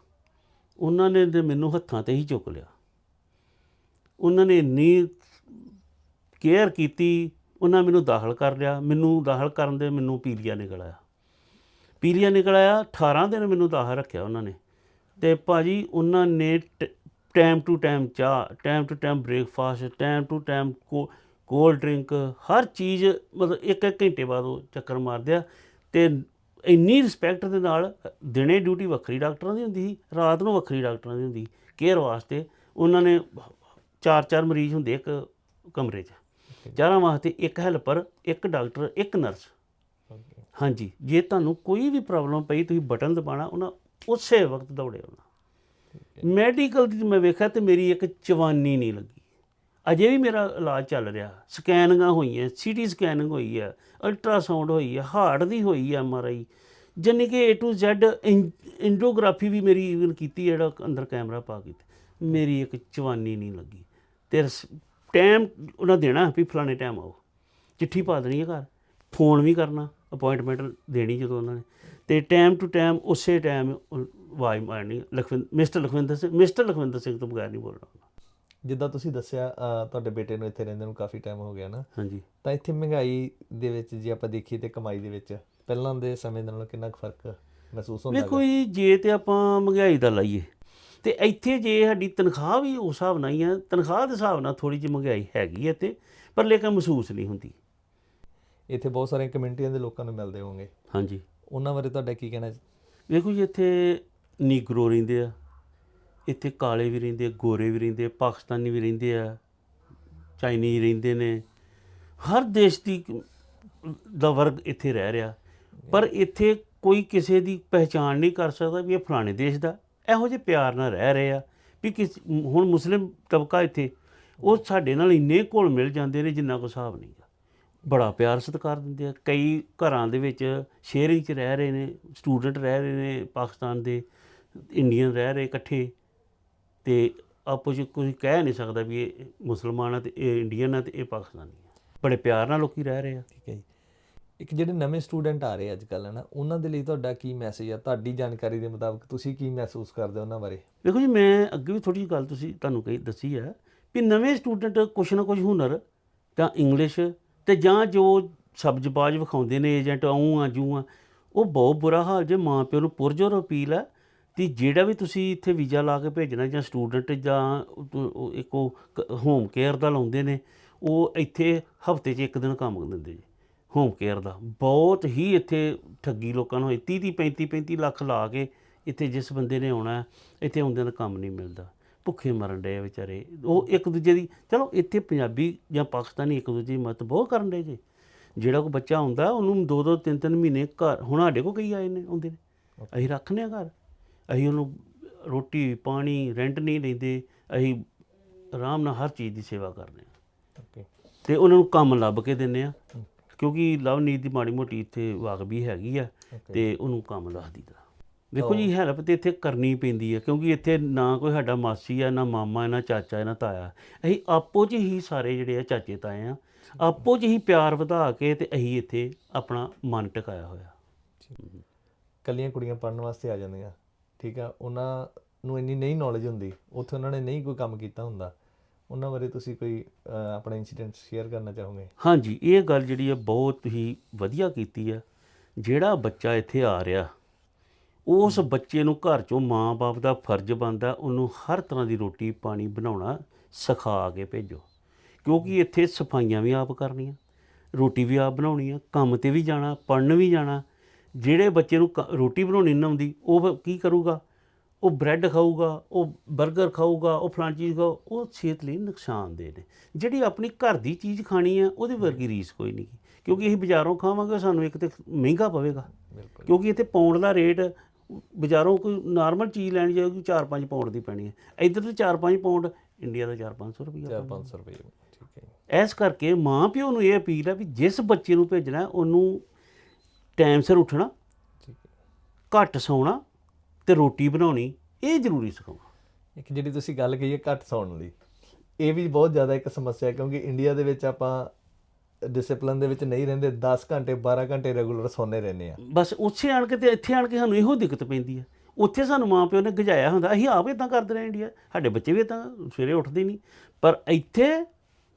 ਉਹਨਾਂ ਨੇ ਤੇ ਮੈਨੂੰ ਹੱਥਾਂ ਤੇ ਹੀ ਚੁੱਕ ਲਿਆ। ਉਹਨਾਂ ਨੇ ਇੰਨੀ ਕੇਅਰ ਕੀਤੀ, ਉਹਨਾਂ ਮੈਨੂੰ ਦਾਖਲ ਕਰ ਲਿਆ। ਮੈਨੂੰ ਦਾਖਲ ਕਰਨ ਦੇ ਮੈਨੂੰ ਪੀਲੀਆ ਨਿਕਲ ਆਇਆ। ਪੀਲੀਆ ਨਿਕਲ ਆਇਆ 18 ਦਿਨ ਮੈਨੂੰ ਦਾਖਲ ਰੱਖਿਆ ਉਹਨਾਂ ਨੇ। ਤੇ ਭਾਜੀ ਉਹਨਾਂ ਨੇ ਟਾਈਮ ਟੂ ਟਾਈਮ ਚਾਹ time to time breakfast time to time cold drink ਹਰ ਚੀਜ਼ ਮਤਲਬ ਇੱਕ ਇੱਕ ਘੰਟੇ ਬਾਅਦ ਉਹ ਚੱਕਰ ਮਾਰਦੇ ਆ। ਤੇ ਇੰਨੀ ਰਿਸਪੈਕਟ ਦੇ ਨਾਲ ਦਿਨੇ ਡਿਊਟੀ ਵੱਖਰੀ ਡਾਕਟਰਾਂ ਦੀ ਹੁੰਦੀ ਸੀ ਰਾਤ ਨੂੰ ਵੱਖਰੀ ਡਾਕਟਰਾਂ ਦੀ ਹੁੰਦੀ ਕੇਅਰ ਵਾਸਤੇ ਉਹਨਾਂ ਨੇ ਚਾਰ ਚਾਰ ਮਰੀਜ਼ ਹੁੰਦੇ ਇੱਕ ਕਮਰੇ 'ਚ। ਚਾਰਾਂ ਵਾਸਤੇ ਇੱਕ ਹੈਲਪਰ ਇੱਕ ਡਾਕਟਰ ਇੱਕ ਨਰਸ ਹਾਂਜੀ ਜੇ ਤੁਹਾਨੂੰ ਕੋਈ ਵੀ ਪ੍ਰੋਬਲਮ ਪਈ ਤੁਸੀਂ ਬਟਨ ਦਬਾਣਾ ਉਹਨਾਂ ਉਸੇ ਵਕਤ ਦੌੜੇ ਆਉਣਾ। ਮੈਡੀਕਲ ਦੀ ਮੈਂ ਵੇਖਿਆ ਤੇ ਮੇਰੀ ਇੱਕ ਚਵਾਨੀ ਨਹੀਂ ਲੱਗੀ। ਅਜੇ ਵੀ ਮੇਰਾ ਇਲਾਜ ਚੱਲ ਰਿਹਾ। ਸਕੈਨਿੰਗਾਂ ਹੋਈਆਂ, ਸੀਟੀ ਸਕੈਨਿੰਗ ਹੋਈ ਹੈ ਅਲਟਰਾਸਾਊਂਡ ਹੋਈ ਹੈ ਹਾਰਟ ਦੀ ਹੋਈ ਹੈ ਐਮਆਰਆਈ ਜਾਣੀ ਕਿ A to Z ਇੰਡੋਗ੍ਰਾਫੀ ਵੀ ਮੇਰੀ ਇਵਨ ਕੀਤੀ ਜਿਹੜਾ ਅੰਦਰ ਕੈਮਰਾ ਪਾ ਕੇ ਮੇਰੀ ਇੱਕ ਚਵਾਨੀ ਨਹੀਂ ਲੱਗੀ। ਤੇ ਟਾਈਮ ਉਹਨਾਂ ਦੇਣਾ ਵੀ ਫਲਾਣੇ ਟਾਈਮ ਆਓ। ਚਿੱਠੀ ਪਾ ਦੇਣੀ ਹੈ ਘਰ, ਫੋਨ ਵੀ ਕਰਨਾ, ਅਪਾਇੰਟਮੈਂਟ ਦੇਣੀ ਜਦੋਂ ਉਹਨਾਂ ਨੇ। ਤੇ ਟਾਈਮ ਟੂ ਟਾਈਮ ਉਸੇ ਟਾਈਮ ਆਵਾਜ਼ ਮਾਰਨੀ ਲਖਵਿੰਦਰ ਮਿਸਟਰ ਲਖਵਿੰਦਰ ਸਿੰਘ, ਮਿਸਟਰ ਲਖਵਿੰਦਰ ਸਿੰਘ ਤੋਂ ਬਗੈਰ ਨਹੀਂ ਬੋਲਣਾ। ਜਿੱਦਾਂ ਤੁਸੀਂ ਦੱਸਿਆ ਤੁਹਾਡੇ ਬੇਟੇ ਨੂੰ ਇੱਥੇ ਰਹਿੰਦੇ ਨੂੰ ਕਾਫੀ ਟਾਈਮ ਹੋ ਗਿਆ ਨਾ। ਹਾਂਜੀ। ਤਾਂ ਇੱਥੇ ਮਹਿੰਗਾਈ ਦੇ ਵਿੱਚ ਜੇ ਆਪਾਂ ਦੇਖੀਏ ਤੇ ਕਮਾਈ ਦੇ ਵਿੱਚ ਪਹਿਲਾਂ ਦੇ ਸਮੇਂ ਦੇ ਨਾਲੋਂ ਕਿੰਨਾ ਕੁ ਫ਼ਰਕ ਮਹਿਸੂਸ ਹੁੰਦਾ ਵੇਖੋ ਜੀ ਜੇ ਤੇ ਆਪਾਂ ਮਹਿੰਗਾਈ ਦਾ ਲਾਈਏ ਤੇ ਇੱਥੇ ਜੇ ਸਾਡੀ ਤਨਖਾਹ ਵੀ ਉਸ ਹਿਸਾਬ ਨਾਲ ਹੀ ਆ ਤਨਖਾਹ ਦੇ ਹਿਸਾਬ ਨਾਲ ਥੋੜੀ ਜਿਹੀ ਮਹਿੰਗਾਈ ਹੈਗੀ ਹੈ ਤੇ ਪਰ ਲੇਕਿਨ ਮਹਿਸੂਸ ਨਹੀਂ ਹੁੰਦੀ। ਇੱਥੇ ਬਹੁਤ ਸਾਰੀਆਂ ਕਮਿਊਨਿਟੀਆਂ ਦੇ ਲੋਕਾਂ ਨੂੰ ਮਿਲਦੇ ਹੋਵੋਗੇ ਹਾਂਜੀ। ਉਹਨਾਂ ਬਾਰੇ ਤੁਹਾਡਾ ਕੀ ਕਹਿਣਾ ਵੇਖੋ ਜੀ ਇੱਥੇ ਨੀਗਰੋ ਰਹਿੰਦੇ ਆ ਇੱਥੇ ਕਾਲੇ ਵੀ ਰਹਿੰਦੇ ਗੋਰੇ ਵੀ ਰਹਿੰਦੇ ਪਾਕਿਸਤਾਨੀ ਵੀ ਰਹਿੰਦੇ ਆ, ਚਾਈਨੀਜ਼ ਰਹਿੰਦੇ ਨੇ। ਹਰ ਦੇਸ਼ ਦੀ ਦਾ ਵਰਗ ਇੱਥੇ ਰਹਿ ਰਿਹਾ। ਪਰ ਇੱਥੇ ਕੋਈ ਕਿਸੇ ਦੀ ਪਹਿਚਾਣ ਨਹੀਂ ਕਰ ਸਕਦਾ ਵੀ ਇਹ ਫਲਾਣੇ ਦੇਸ਼ ਦਾ। ਇਹੋ ਜਿਹੇ ਪਿਆਰ ਨਾਲ ਰਹਿ ਰਹੇ ਆ ਵੀ ਕਿਸ, ਹੁਣ ਮੁਸਲਿਮ ਤਬਕਾ ਇੱਥੇ, ਉਹ ਸਾਡੇ ਨਾਲ ਇੰਨੇ ਘੁਲ ਮਿਲ ਜਾਂਦੇ ਨੇ ਜਿੰਨਾ ਕੋ ਹਿਸਾਬ ਨਹੀਂ ਗਾ ਬੜਾ ਪਿਆਰ ਸਤਿਕਾਰ ਦਿੰਦੇ ਆ। ਕਈ ਘਰਾਂ ਦੇ ਵਿੱਚ ਸ਼ੇਅਰਿੰਗ 'ਚ ਰਹਿ ਰਹੇ ਨੇ, ਸਟੂਡੈਂਟ ਰਹਿ ਰਹੇ ਨੇ ਪਾਕਿਸਤਾਨ ਦੇ, ਇੰਡੀਅਨ ਰਹਿ ਰਹੇ ਇਕੱਠੇ। ਤੇ ਆਪੋ 'ਚ ਕੋਈ ਕਹਿ ਨਹੀਂ ਸਕਦਾ ਵੀ ਇਹ ਮੁਸਲਮਾਨ ਆ ਤੇ ਇਹ ਇੰਡੀਅਨ ਆ ਤੇ ਇਹ ਪਾਕਿਸਤਾਨੀ ਆ। ਬੜੇ ਪਿਆਰ ਨਾਲ ਲੋਕੀ ਰਹਿ ਰਹੇ ਆ। ਠੀਕ ਹੈ ਜੀ। ਇੱਕ ਜਿਹੜੇ ਨਵੇਂ ਸਟੂਡੈਂਟ ਆ ਰਹੇ ਅੱਜ ਕੱਲ੍ਹ ਹੈ ਨਾ ਉਹਨਾਂ ਦੇ ਲਈ ਤੁਹਾਡਾ ਕੀ ਮੈਸੇਜ ਆ? ਤੁਹਾਡੀ ਜਾਣਕਾਰੀ ਦੇ ਮੁਤਾਬਕ ਤੁਸੀਂ ਕੀ ਮਹਿਸੂਸ ਕਰਦੇ ਹੋ ਉਹਨਾਂ ਬਾਰੇ? ਵੇਖੋ ਜੀ ਮੈਂ ਅੱਗੇ ਵੀ ਥੋੜੀ ਜਿਹੀ ਗੱਲ ਤੁਸੀਂ ਤੁਹਾਨੂੰ ਕਹੀ ਦੱਸੀ ਹੈ ਵੀ ਨਵੇਂ ਸਟੂਡੈਂਟ ਕੁਛ ਨਾ ਕੁਛ ਹੁਨਰ ਤਾਂ ਇੰਗਲਿਸ਼ ਤੇ ਜਾਂ ਜੋ ਸਬਜ਼ਬਾਜ ਵਿਖਾਉਂਦੇ ਨੇ ਏਜੰਟ ਆਉਂ ਆ ਜੂ ਆ ਉਹ ਬਹੁਤ ਬੁਰਾ ਹਾਲ ਜੇ ਮਾਂ ਪਿਓ ਨੂੰ ਪੁਰਜੋਰ ਅਪੀਲ ਹੈ ਤੇ ਜਿਹੜਾ ਵੀ ਤੁਸੀਂ ਇੱਥੇ ਵੀਜ਼ਾ ਲਾ ਕੇ ਭੇਜਣਾ ਜਾਂ ਸਟੂਡੈਂਟ ਜਾਂ ਇੱਕ ਹੋਮ ਕੇਅਰ ਦਾ ਲਾਉਂਦੇ ਨੇ ਉਹ ਇੱਥੇ ਹਫ਼ਤੇ 'ਚ ਇੱਕ ਦਿਨ ਕੰਮ ਦਿੰਦੇ ਜੀ ਹੋਮ ਕੇਅਰ ਦਾ। ਬਹੁਤ ਹੀ ਇੱਥੇ ਠੱਗੀ ਲੋਕਾਂ ਨੂੰ ਹੋਈ 30 30 35 35 ਲੱਖ ਲਾ ਕੇ ਇੱਥੇ ਜਿਸ ਬੰਦੇ ਨੇ ਆਉਣਾ ਇੱਥੇ ਆਉਂਦਿਆਂ ਦਾ ਕੰਮ ਨਹੀਂ ਮਿਲਦਾ। ਭੁੱਖੇ ਮਰਨ ਡਏ ਵਿਚਾਰੇ। ਉਹ ਇੱਕ ਦੂਜੇ ਦੀ ਚਲੋ ਇੱਥੇ ਪੰਜਾਬੀ ਜਾਂ ਪਾਕਿਸਤਾਨੀ ਇੱਕ ਦੂਜੇ ਦੀ ਮਦਦ ਬਹੁਤ ਕਰਨ ਡਏ ਜੇ। ਜਿਹੜਾ ਕੋਈ ਬੱਚਾ ਹੁੰਦਾ ਉਹਨੂੰ ਦੋ ਦੋ ਤਿੰਨ ਤਿੰਨ ਮਹੀਨੇ ਘਰ ਹੁਣ ਸਾਡੇ ਕੋਲ ਕਈ ਆਏ ਨੇ ਆਉਂਦੇ ਨੇ। ਅਸੀਂ ਰੱਖਨੇ ਆ ਘਰ। ਅਸੀਂ ਉਹਨੂੰ ਰੋਟੀ ਪਾਣੀ ਰੈਂਟ ਨਹੀਂ ਲੈਂਦੇ ਅਸੀਂ ਆਰਾਮ ਨਾਲ ਹਰ ਚੀਜ਼ ਦੀ ਸੇਵਾ ਕਰਦੇ ਓਕੇ। ਤੇ ਉਹਨਾਂ ਨੂੰ ਕੰਮ ਲੱਭ ਕੇ ਦਿੰਨੇ ਆ ਕਿਉਂਕਿ ਲਵਨੀਤ ਦੀ ਮਾੜੀ ਮੋਟੀ ਇੱਥੇ ਵਾਕ ਵੀ ਹੈਗੀ ਆ ਤੇ ਉਹਨੂੰ ਕੰਮ ਲੱਭ ਦੀਦਾ। ਵੇਖੋ ਜੀ ਹੈਲਪ ਤੇ ਇੱਥੇ ਕਰਨੀ ਪੈਂਦੀ ਹੈ ਕਿਉਂਕਿ ਇੱਥੇ ਨਾ ਕੋਈ ਸਾਡਾ ਮਾਸੀ ਆ ਨਾ ਮਾਮਾ ਹੈ ਨਾ ਚਾਚਾ ਹੈ ਨਾ ਤਾਇਆ। ਅਸੀਂ ਆਪੋ 'ਚ ਹੀ ਸਾਰੇ ਜਿਹੜੇ ਆ ਚਾਚੇ ਤਾਏ ਆ ਆਪੋ 'ਚ ਹੀ ਪਿਆਰ ਵਧਾ ਕੇ ਤੇ ਅਸੀਂ ਇੱਥੇ ਆਪਣਾ ਮਨ ਟਿਕਾਇਆ ਹੋਇਆ। ਕੱਲੀਆਂ ਕੁੜੀਆਂ ਪੜਨ ਵਾਸਤੇ ਆ ਜਾਂਦੀਆਂ। ਠੀਕ ਆ ਉਹਨਾਂ ਨੂੰ ਇੰਨੀ ਨਹੀਂ ਨੌਲੇਜ ਹੁੰਦੀ ਉੱਥੇ ਉਹਨਾਂ ਨੇ ਨਹੀਂ ਕੋਈ ਕੰਮ ਕੀਤਾ ਹੁੰਦਾ। ਉਹਨਾਂ ਬਾਰੇ ਤੁਸੀਂ ਕੋਈ ਅ, ਆਪਣਾ ਇਨਸੀਡੈਂਟ ਸ਼ੇਅਰ ਕਰਨਾ ਚਾਹੋਗੇ? ਹਾਂਜੀ ਇਹ ਗੱਲ ਜਿਹੜੀ ਹੈ ਬਹੁਤ ਹੀ ਵਧੀਆ ਕੀਤੀ ਹੈ ਜਿਹੜਾ ਬੱਚਾ ਇੱਥੇ ਆ ਰਿਹਾ ਉਸ ਬੱਚੇ ਨੂੰ ਘਰ ਚੋਂ ਮਾਂ-ਬਾਪ ਦਾ ਫਰਜ਼ ਬਣਦਾ ਉਹਨੂੰ ਹਰ ਤਰ੍ਹਾਂ ਦੀ ਰੋਟੀ ਪਾਣੀ ਬਣਾਉਣਾ ਸਿਖਾ ਕੇ ਭੇਜੋ। ਕਿਉਂਕਿ ਇੱਥੇ ਸਫਾਈਆਂ ਵੀ ਆਪ ਕਰਨੀਆਂ ਰੋਟੀ ਵੀ ਆਪ ਬਣਾਉਣੀ ਆ ਕੰਮ ਤੇ ਵੀ ਜਾਣਾ ਪੜਨ ਵੀ ਜਾਣਾ ਜਿਹੜੇ ਬੱਚੇ ਨੂੰ ਰੋਟੀ ਬਣਾਉਣੀ ਨਾ ਆਉਂਦੀ ਉਹ ਕੀ ਕਰੂਗਾ? ਉਹ ਬ੍ਰੈਡ ਖਾਊਗਾ ਉਹ 버ਗਰ ਖਾਊਗਾ ਉਹ ਫਲਾਂ ਚੀਜ਼ ਖਾਊ ਉਹ ਸਿਹਤ ਲਈ ਨੁਕਸਾਨਦੇਹ ਨੇ। ਜਿਹੜੀ ਆਪਣੀ ਘਰ ਦੀ ਚੀਜ਼ ਖਾਣੀ ਆ ਉਹਦੇ ਵਰਗੀ ਰੀਸ ਕੋਈ ਨਹੀਂ ਕਿਉਂਕਿ ਅਸੀਂ ਬਾਜ਼ਾਰੋਂ ਖਾਵਾਂਗੇ ਸਾਨੂੰ ਇੱਕ ਤੇ ਮਹਿੰਗਾ ਪਵੇਗਾ। ਕਿਉਂਕਿ ਇੱਥੇ ਪੌਂਡ ਦਾ ਰੇਟ ਬਾਜ਼ਾਰੋਂ ਕੋਈ ਨਾਰਮਲ ਚੀਜ਼ ਲੈਣੀ ਜਾਏਗੀ 4-5 ਪੌਂਡ ਦੀ ਪੈਣੀ ਹੈ। ਇੱਧਰ ਤੇ 4-5 ਪੌਂਡ ਇੰਡੀਆ ਦਾ 4-500 ਰੁਪਈਆ 4-500 ਰੁਪਏ ਠੀਕ ਹੈ। ਇਸ ਕਰਕੇ ਮਾਂ ਪਿਓ ਨੂੰ ਇਹ ਅਪੀਲ ਹੈ ਵੀ ਜਿਸ ਬੱਚੇ ਨੂੰ ਭੇਜਣਾ ਹੈ, ਉਹਨੂੰ ਟਾਈਮ ਸਿਰ ਉੱਠਣਾ ਠੀਕ ਹੈ। ਘੱਟ ਸੌਣਾ ਤੇ ਰੋਟੀ ਬਣਾਉਣੀ ਇਹ ਜ਼ਰੂਰੀ ਸਿਖਾਉਣਾ। ਇੱਕ ਜਿਹੜੀ ਤੁਸੀਂ ਗੱਲ ਕਹੀ ਹੈ ਘੱਟ ਸੌਣ ਲਈ ਇਹ ਵੀ ਬਹੁਤ ਜ਼ਿਆਦਾ ਇੱਕ ਸਮੱਸਿਆ ਕਿਉਂਕਿ ਇੰਡੀਆ ਦੇ ਵਿੱਚ ਆਪਾਂ ਡਿਸਪਲਿਨ ਦੇ ਵਿੱਚ ਨਹੀਂ ਰਹਿੰਦੇ 10 ਘੰਟੇ 12 ਘੰਟੇ ਰੈਗੂਲਰ ਸੌਂਦੇ ਰਹਿੰਦੇ ਆ ਬਸ ਉੱਥੇ ਆਣ ਕੇ ਤੇ ਇੱਥੇ ਆਣ ਕੇ ਸਾਨੂੰ ਇਹੋ ਦਿੱਕਤ ਪੈਂਦੀ ਹੈ। ਉੱਥੇ ਸਾਨੂੰ ਮਾਂ ਪਿਓ ਨੇ ਗਜਾਇਆ ਹੁੰਦਾ ਅਸੀਂ ਆਪ ਇਦਾਂ ਕਰਦੇ ਰਹੇ ਇੰਡੀਆ ਸਾਡੇ ਬੱਚੇ ਵੀ ਤਾਂ ਸਵੇਰੇ ਉੱਠਦੇ ਨਹੀਂ। ਪਰ ਇੱਥੇ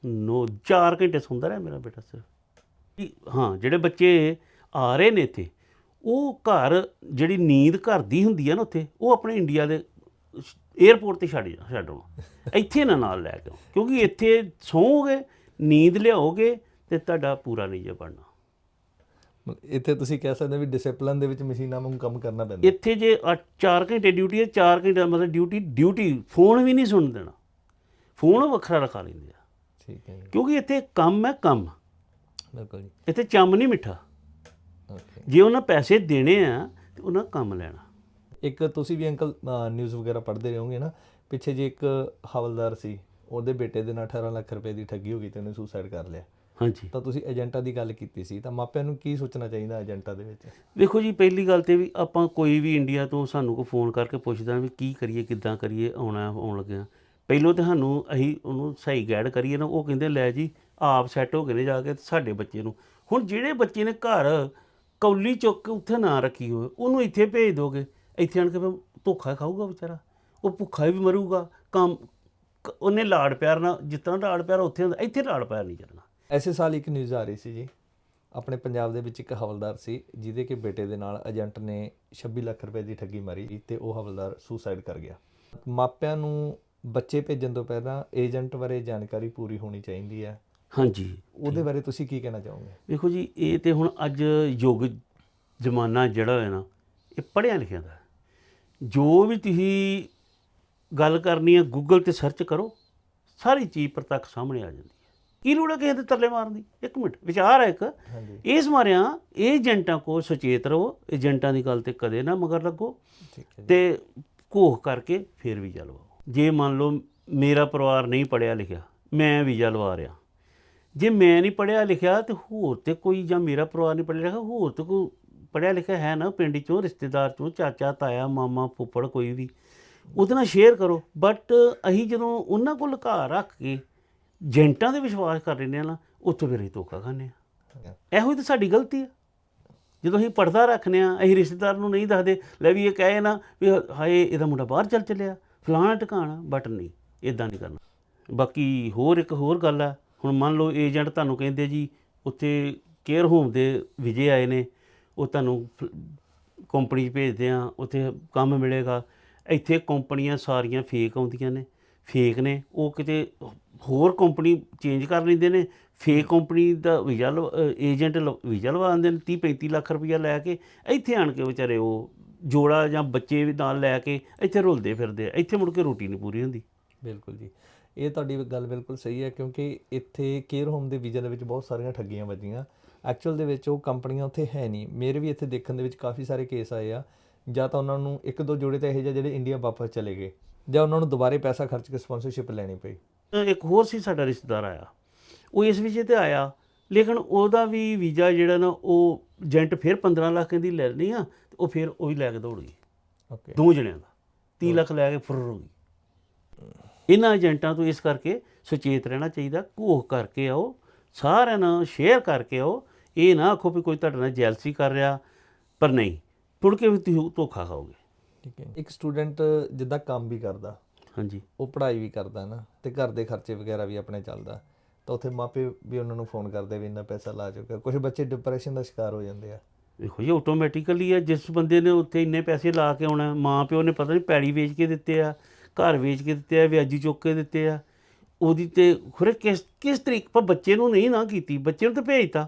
ਨੋ 4 ਘੰਟੇ ਸੌਂਦਾ ਰਿਹਾ ਮੇਰਾ ਬੇਟਾ ਸਿਰਫ। ਹਾਂ ਜਿਹੜੇ ਬੱਚੇ ਆ ਰਹੇ ਨੇ ਇੱਥੇ ਉਹ ਘਰ ਜਿਹੜੀ ਨੀਂਦ ਘਰ ਦੀ ਹੁੰਦੀ ਹੈ ਨਾ ਉੱਥੇ ਉਹ ਆਪਣੇ ਇੰਡੀਆ ਦੇ 에ਅਰਪੋਰਟ ਤੇ ਛੱਡ ਛੱਡੋ ਇੱਥੇ ਨਾ ਨਾਲ ਲੈ ਕੇ ਆਓ। ਕਿਉਂਕਿ ਇੱਥੇ ਸੌਂਗੇ ਨੀਂਦ ਲਿਆਓਗੇ ਤੇ ਤੁਹਾਡਾ ਪੂਰਾ ਨਹੀਂ ਜੇ ਬਣਨਾ ਇੱਥੇ ਤੁਸੀਂ ਕਹਿ ਸਕਦੇ ਹੋ ਵੀ ਡਿਸਪਲਿਨ ਦੇ ਵਿੱਚ ਮਸ਼ੀਨਾਂ ਵਾਂਗੂ ਕੰਮ ਕਰਨਾ ਪੈਂਦਾ। ਇੱਥੇ ਜੇ 4 ਘੰਟੇ ਡਿਊਟੀ ਹੈ 4 ਘੰਟੇ ਦਾ ਮਤਲਬ ਡਿਊਟੀ ਡਿਊਟੀ ਫੋਨ ਵੀ ਨਹੀਂ ਸੁਣ ਦੇਣਾ। ਫੋਨ ਵੱਖਰਾ ਰਖਾ ਲੈਂਦੇ ਆ। ਠੀਕ ਹੈ ਜੀ। ਕਿਉਂਕਿ ਇੱਥੇ ਕੰਮ ਹੈ ਕੰਮ। ਬਿਲਕੁਲ ਜੀ। ਇੱਥੇ ਚੰਮ ਨਹੀਂ ਮਿੱਠਾ। ਜੇ ਉਹਨਾਂ ਪੈਸੇ ਦੇਣੇ ਆ ਤੇ ਉਹਨਾਂ ਕੰਮ ਲੈਣਾ। ਇੱਕ ਤੁਸੀਂ ਵੀ ਅੰਕਲ ਨਿਊਜ਼ ਵਗੈਰਾ ਪੜ੍ਹਦੇ ਰਹੋਗੇ ਨਾ ਪਿੱਛੇ ਜੇ ਇੱਕ ਹਵਲਦਾਰ ਸੀ ਉਹਦੇ ਬੇਟੇ ਦੇ ਨਾਲ 18 ਲੱਖ ਰੁਪਏ ਦੀ ਠੱਗੀ ਹੋ ਗਈ ਤੇ ਉਹਨੇ ਸੁਸਾਈਡ ਕਰ ਲਿਆ। ਹਾਂਜੀ। ਤਾਂ ਤੁਸੀਂ ਏਜੰਟਾਂ ਦੀ ਗੱਲ ਕੀਤੀ ਸੀ ਤਾਂ ਮਾਪਿਆਂ ਨੂੰ ਕੀ ਸੋਚਣਾ ਚਾਹੀਦਾ ਏਜੰਟਾਂ ਦੇ ਵਿੱਚ? ਵੇਖੋ ਜੀ ਪਹਿਲੀ ਗੱਲ ਤੇ ਵੀ ਆਪਾਂ ਕੋਈ ਵੀ ਇੰਡੀਆ ਤੋਂ ਸਾਨੂੰ ਕੋ ਫੋਨ ਕਰਕੇ ਪੁੱਛਦਾ ਵੀ ਕੀ ਕਰੀਏ ਕਿੱਦਾਂ ਕਰੀਏ ਆਉਣਾ ਆਉਣ ਲੱਗਿਆ ਪਹਿਲੋਂ ਤੇ ਸਾਨੂੰ ਅਸੀਂ ਉਹਨੂੰ ਸਹੀ ਗਾਈਡ ਕਰੀਏ ਨਾ ਉਹ ਕਹਿੰਦੇ ਲੈ ਜੀ ਆਪ ਸੈੱਟ ਹੋ ਕੇ ਨੇ ਜਾ ਕੇ ਸਾਡੇ ਬੱਚੇ ਨੂੰ। ਹੁਣ ਜਿਹੜੇ ਬੱਚੇ ਨੇ ਘਰ ਕੌਲੀ ਚੁੱਕ ਕੇ ਉੱਥੇ ਨਾ ਰੱਖੀ ਹੋਵੇ, ਉਹਨੂੰ ਇੱਥੇ ਭੇਜ ਦੋਗੇ। ਇੱਥੇ ਆਣ ਕੇ ਫਿਰ ਧੋਖਾ ਖਾਊਗਾ ਵਿਚਾਰਾ। ਉਹ ਭੁੱਖਾ ਵੀ ਮਰੂਗਾ, ਕੰਮ ਉਹਨੇ ਲਾੜ ਪਿਆਰ ਨਾਲ ਜਿਸ ਤਰ੍ਹਾਂ ਲਾੜ ਪਿਆਰ ਉੱਥੇ ਹੁੰਦਾ, ਇੱਥੇ ਲਾੜ ਪਿਆਰ ਨਹੀਂ ਕਰਨਾ ਐਸੇ ਸਾਲ ਇੱਕ ਨਿਊਜ਼ ਆ ਰਹੀ ਸੀ ਜੀ। ਆਪਣੇ ਪੰਜਾਬ ਦੇ ਵਿੱਚ ਇੱਕ ਹਵਲਦਾਰ ਸੀ, ਜਿਹਦੇ ਕਿ ਬੇਟੇ ਦੇ ਨਾਲ ਏਜੰਟ ਨੇ 26 ਲੱਖ ਰੁਪਏ ਦੀ ਠੱਗੀ ਮਾਰੀ ਤੇ ਉਹ ਹਵਲਦਾਰ ਸੁਸਾਈਡ ਕਰ ਗਿਆ। ਮਾਪਿਆਂ ਨੂੰ ਬੱਚੇ ਭੇਜਣ ਤੋਂ ਪਹਿਲਾਂ ਏਜੰਟ ਬਾਰੇ ਜਾਣਕਾਰੀ ਪੂਰੀ ਹੋਣੀ ਚਾਹੀਦੀ ਹੈ। ਹਾਂਜੀ। ਉਹਦੇ ਬਾਰੇ ਤੁਸੀਂ ਕੀ ਕਹਿਣਾ ਚਾਹੋਗੇ? ਵੇਖੋ ਜੀ ਇਹ ਤੇ ਹੁਣ ਅੱਜ ਯੁੱਗ ਜ਼ਮਾਨਾ ਜਿਹੜਾ ਹੋਇਆ ਨਾ ਇਹ ਪੜ੍ਹਿਆ ਲਿਖਿਆ ਦਾ ਹੈ। ਜੋ ਵੀ ਤੁਸੀਂ ਗੱਲ ਕਰਨੀ ਹੈ ਗੂਗਲ ਤੇ ਸਰਚ ਕਰੋ ਸਾਰੀ ਚੀਜ਼ ਪ੍ਰਤੱਖ ਸਾਹਮਣੇ ਆ ਜਾਂਦੀ ਹੈ। ਕੀ ਲੋੜ ਹੈ ਕਿਸੇ ਦੇ ਤਰਲੇ ਮਾਰਨ ਦੀ? ਇੱਕ ਮਿੰਟ ਵਿਚਾਰ ਹੈ ਇੱਕ। ਇਸ ਮਾਰਿਆਂ ਏਜੰਟਾਂ ਕੋ ਸੁਚੇਤ ਰਹੋ ਏਜੰਟਾਂ ਦੀ ਗੱਲ ਤੇ ਕਦੇ ਨਾ ਮਗਰ ਲੱਗੋ ਹੈ ਤੇ ਘੋਖ ਕਰਕੇ ਫਿਰ ਵੀਜ਼ਾ ਲਵਾਓ। ਜੇ ਮੰਨ ਲਓ ਮੇਰਾ ਪਰਿਵਾਰ ਨਹੀਂ ਪੜਿਆ ਲਿਖਿਆ ਮੈਂ ਵੀਜ਼ਾ ਲਵਾ ਰਿਹਾ। ਜੇ ਮੈਂ ਨਹੀਂ ਪੜਿਆ ਲਿਖਿਆ ਤੇ ਹੋਰ ਤੇ ਕੋਈ ਜਾਂ ਮੇਰਾ ਪਰਿਵਾਰ ਨਹੀਂ ਪੜਿਆ ਲਿਖਿਆ ਹੋਰ ਤੇ ਕੋਈ ਪੜਿਆ ਲਿਖਿਆ ਹੈ ਨਾ ਪਿੰਡ ਚੋਂ ਰਿਸ਼ਤੇਦਾਰ ਚੋਂ ਚਾਚਾ ਤਾਇਆ ਮਾਮਾ ਫੁੱਫੜ ਕੋਈ ਵੀ ਉਹਦੇ ਨਾਲ ਸ਼ੇਅਰ ਕਰੋ। ਬਟ ਅਸੀਂ ਜਦੋਂ ਉਹਨਾਂ ਕੋਲ ਲੁਕਾ ਰੱਖ ਕੇ ਏਜੰਟਾਂ ਦੇ ਵਿਸ਼ਵਾਸ ਕਰ ਲੈਂਦੇ ਆ ਨਾ ਉੱਥੋਂ ਫਿਰ ਅਸੀਂ ਧੋਖਾ ਖਾਂਦੇ ਆ ਇਹੋ ਹੀ ਤਾਂ ਸਾਡੀ ਗਲਤੀ ਹੈ ਜਦੋਂ ਅਸੀਂ ਪਰਦਾ ਰੱਖਨੇ ਆ ਅਸੀਂ ਰਿਸ਼ਤੇਦਾਰ ਨੂੰ ਨਹੀਂ ਦੱਸਦੇ ਲੈ ਵੀ ਇਹ ਕਹੇ ਨਾ ਵੀ ਹਾਏ ਇਹਦਾ ਮੁੰਡਾ ਬਾਹਰ ਚੱਲ ਚੱਲਿਆ। ਫਲਾਣਾ ਟਿਕਾਣਾ ਬਟ ਨਹੀਂ ਇਦਾਂ ਨਹੀਂ ਕਰਨਾ। ਬਾਕੀ ਹੋਰ ਇੱਕ ਹੋਰ ਗੱਲ ਆ ਹੁਣ ਮੰਨ ਲਓ ਏਜੰਟ ਤੁਹਾਨੂੰ ਕਹਿੰਦੇ ਜੀ, ਉੱਥੇ ਕੇਅਰ ਹੋਮ ਦੇ ਵਿਜੇ ਆਏ ਨੇ, ਉਹ ਤੁਹਾਨੂੰ ਕੰਪਨੀ 'ਚ ਭੇਜਦੇ ਆ, ਉੱਥੇ ਕੰਮ ਮਿਲੇਗਾ। ਇੱਥੇ ਕੰਪਨੀਆਂ ਸਾਰੀਆਂ ਫੇਕ ਆਉਂਦੀਆਂ ਨੇ ਫੇਕ ਨੇ, ਉਹ ਕਿਤੇ ਹੋਰ ਕੰਪਨੀ ਚੇਂਜ ਕਰ ਲੈਂਦੇ ਨੇ ਫੇਕ ਕੰਪਨੀ ਦਾ ਵੀਜ਼ਾ ਏਜੰਟ ਵੀਜ਼ਾ ਲਵਾ ਦਿੰਦੇ ਨੇ 30 35 ਲੱਖ ਰੁਪਈਆ ਲੈ ਕੇ, ਇੱਥੇ ਆਣ ਕੇ ਵਿਚਾਰੇ ਉਹ ਜੋੜਾ ਜਾਂ ਬੱਚੇ ਵੀ ਨਾਲ ਲੈ ਕੇ ਇੱਥੇ ਰੁਲਦੇ ਫਿਰਦੇ ਆ, ਇੱਥੇ ਮੁੜ ਕੇ ਰੋਟੀ ਨਹੀਂ ਪੂਰੀ ਹੁੰਦੀ। ਬਿਲਕੁਲ ਜੀ। ਇਹ ਤੁਹਾਡੀ ਗੱਲ ਬਿਲਕੁਲ ਸਹੀ ਹੈ ਕਿਉਂਕਿ ਇੱਥੇ ਕੇਅਰ ਹੋਮ ਦੇ ਵੀਜ਼ਾ ਦੇ ਵਿੱਚ ਬਹੁਤ ਸਾਰੀਆਂ ਠੱਗੀਆਂ ਵੱਜੀਆਂ। ਐਕਚੁਅਲ ਦੇ ਵਿੱਚ ਉਹ ਕੰਪਨੀਆਂ ਉੱਥੇ ਹੈ ਨਹੀਂ। ਮੇਰੇ ਵੀ ਇੱਥੇ ਦੇਖਣ ਦੇ ਵਿੱਚ ਕਾਫੀ ਸਾਰੇ ਕੇਸ ਆਏ ਆ। ਜਾਂ ਤਾਂ ਉਹਨਾਂ ਨੂੰ ਇੱਕ ਦੋ ਜੋੜੇ ਤਾਂ ਇਹੋ ਜਿਹੇ ਜਿਹੜੇ ਇੰਡੀਆ ਵਾਪਸ ਚਲੇ ਗਏ ਜਾਂ ਉਹਨਾਂ ਨੂੰ ਦੁਬਾਰੇ ਪੈਸਾ ਖਰਚ ਕੇ ਸਪਾਂਸਰਸ਼ਿਪ ਲੈਣੀ ਪਈ। ਇੱਕ ਹੋਰ ਸੀ ਸਾਡਾ ਰਿਸ਼ਤੇਦਾਰ ਆਇਆ। ਉਹ ਇਸ ਵਿਜੇ ਤੇ ਆਇਆ ਲੇਕਿਨ ਉਹਦਾ ਵੀ ਵੀਜ਼ਾ ਜਿਹੜਾ ਨਾ ਉਹ ਏਜੰਟ ਫਿਰ 15 ਲੱਖ ਦੀ ਲੈ ਲੈਣੀ ਆ। ਉਹ ਫਿਰ ਉਹ ਹੀ ਲੈ ਕੇ ਦੌੜ ਗਈ। ਓਕੇ ਦੋ ਜਣਿਆਂ ਦਾ। 30 ਲੱਖ ਲੈ ਕੇ ਫੁਰ ਹੋ ਗਈ। ਇਹਨਾਂ ਏਜੰਟਾਂ ਤੋਂ ਇਸ ਕਰਕੇ ਸੁਚੇਤ ਰਹਿਣਾ ਚਾਹੀਦਾ। ਘੋਖ ਕਰਕੇ ਆਓ ਸਾਰਿਆਂ ਨਾਲ ਸ਼ੇਅਰ ਕਰਕੇ ਆਓ। ਇਹ ਨਾ ਆਖੋ ਵੀ ਕੋਈ ਤੁਹਾਡੇ ਨਾਲ ਜੈਲਸੀ ਕਰ ਰਿਹਾ ਪਰ ਨਹੀਂ ਮੁੜ ਕੇ ਵੀ ਤੁਸੀਂ ਧੋਖਾ ਖਾਓਗੇ। ਠੀਕ ਹੈ। ਇੱਕ ਸਟੂਡੈਂਟ ਜਿੱਦਾਂ ਕੰਮ ਵੀ ਕਰਦਾ ਹਾਂਜੀ। ਉਹ ਪੜ੍ਹਾਈ ਵੀ ਕਰਦਾ ਨਾ ਤੇ ਘਰ ਦੇ ਖਰਚੇ ਵਗੈਰਾ ਵੀ ਆਪਣੇ ਚੱਲਦਾ ਤਾਂ ਉੱਥੇ ਮਾਪੇ ਵੀ ਉਹਨਾਂ ਨੂੰ ਫੋਨ ਕਰਦੇ ਵੀ ਇੰਨਾ ਪੈਸਾ ਲਾ ਚੁੱਕਾ ਕੁਝ ਬੱਚੇ ਡਿਪਰੈਸ਼ਨ ਦਾ ਸ਼ਿਕਾਰ ਹੋ ਜਾਂਦੇ ਆ। ਦੇਖੋ ਜੀ ਆਟੋਮੈਟਿਕਲੀ ਹੈ ਜਿਸ ਬੰਦੇ ਨੇ ਉੱਥੇ ਇੰਨੇ ਪੈਸੇ ਲਾ ਕੇ ਆਉਣਾ ਮਾਂ ਪਿਓ ਨੇ ਪਤਾ ਨਹੀਂ ਪੈੜੀ ਵੇਚ ਕੇ ਦਿੱਤੇ ਆ ਘਰ ਵੇਚ ਕੇ ਦਿੱਤੇ ਆ, ਵਿਆਜੀ ਚੁੱਕ ਕੇ ਦਿੱਤੇ ਆ। ਉਹਦੀ ਤੇ ਖੁਰੇ ਕਿਸ ਕਿਸ ਤਰੀਕ, ਪਰ ਬੱਚੇ ਨੂੰ ਨਹੀਂ ਨਾ ਕੀਤੀ। ਬੱਚੇ ਨੂੰ ਤਾਂ ਭੇਜਤਾ।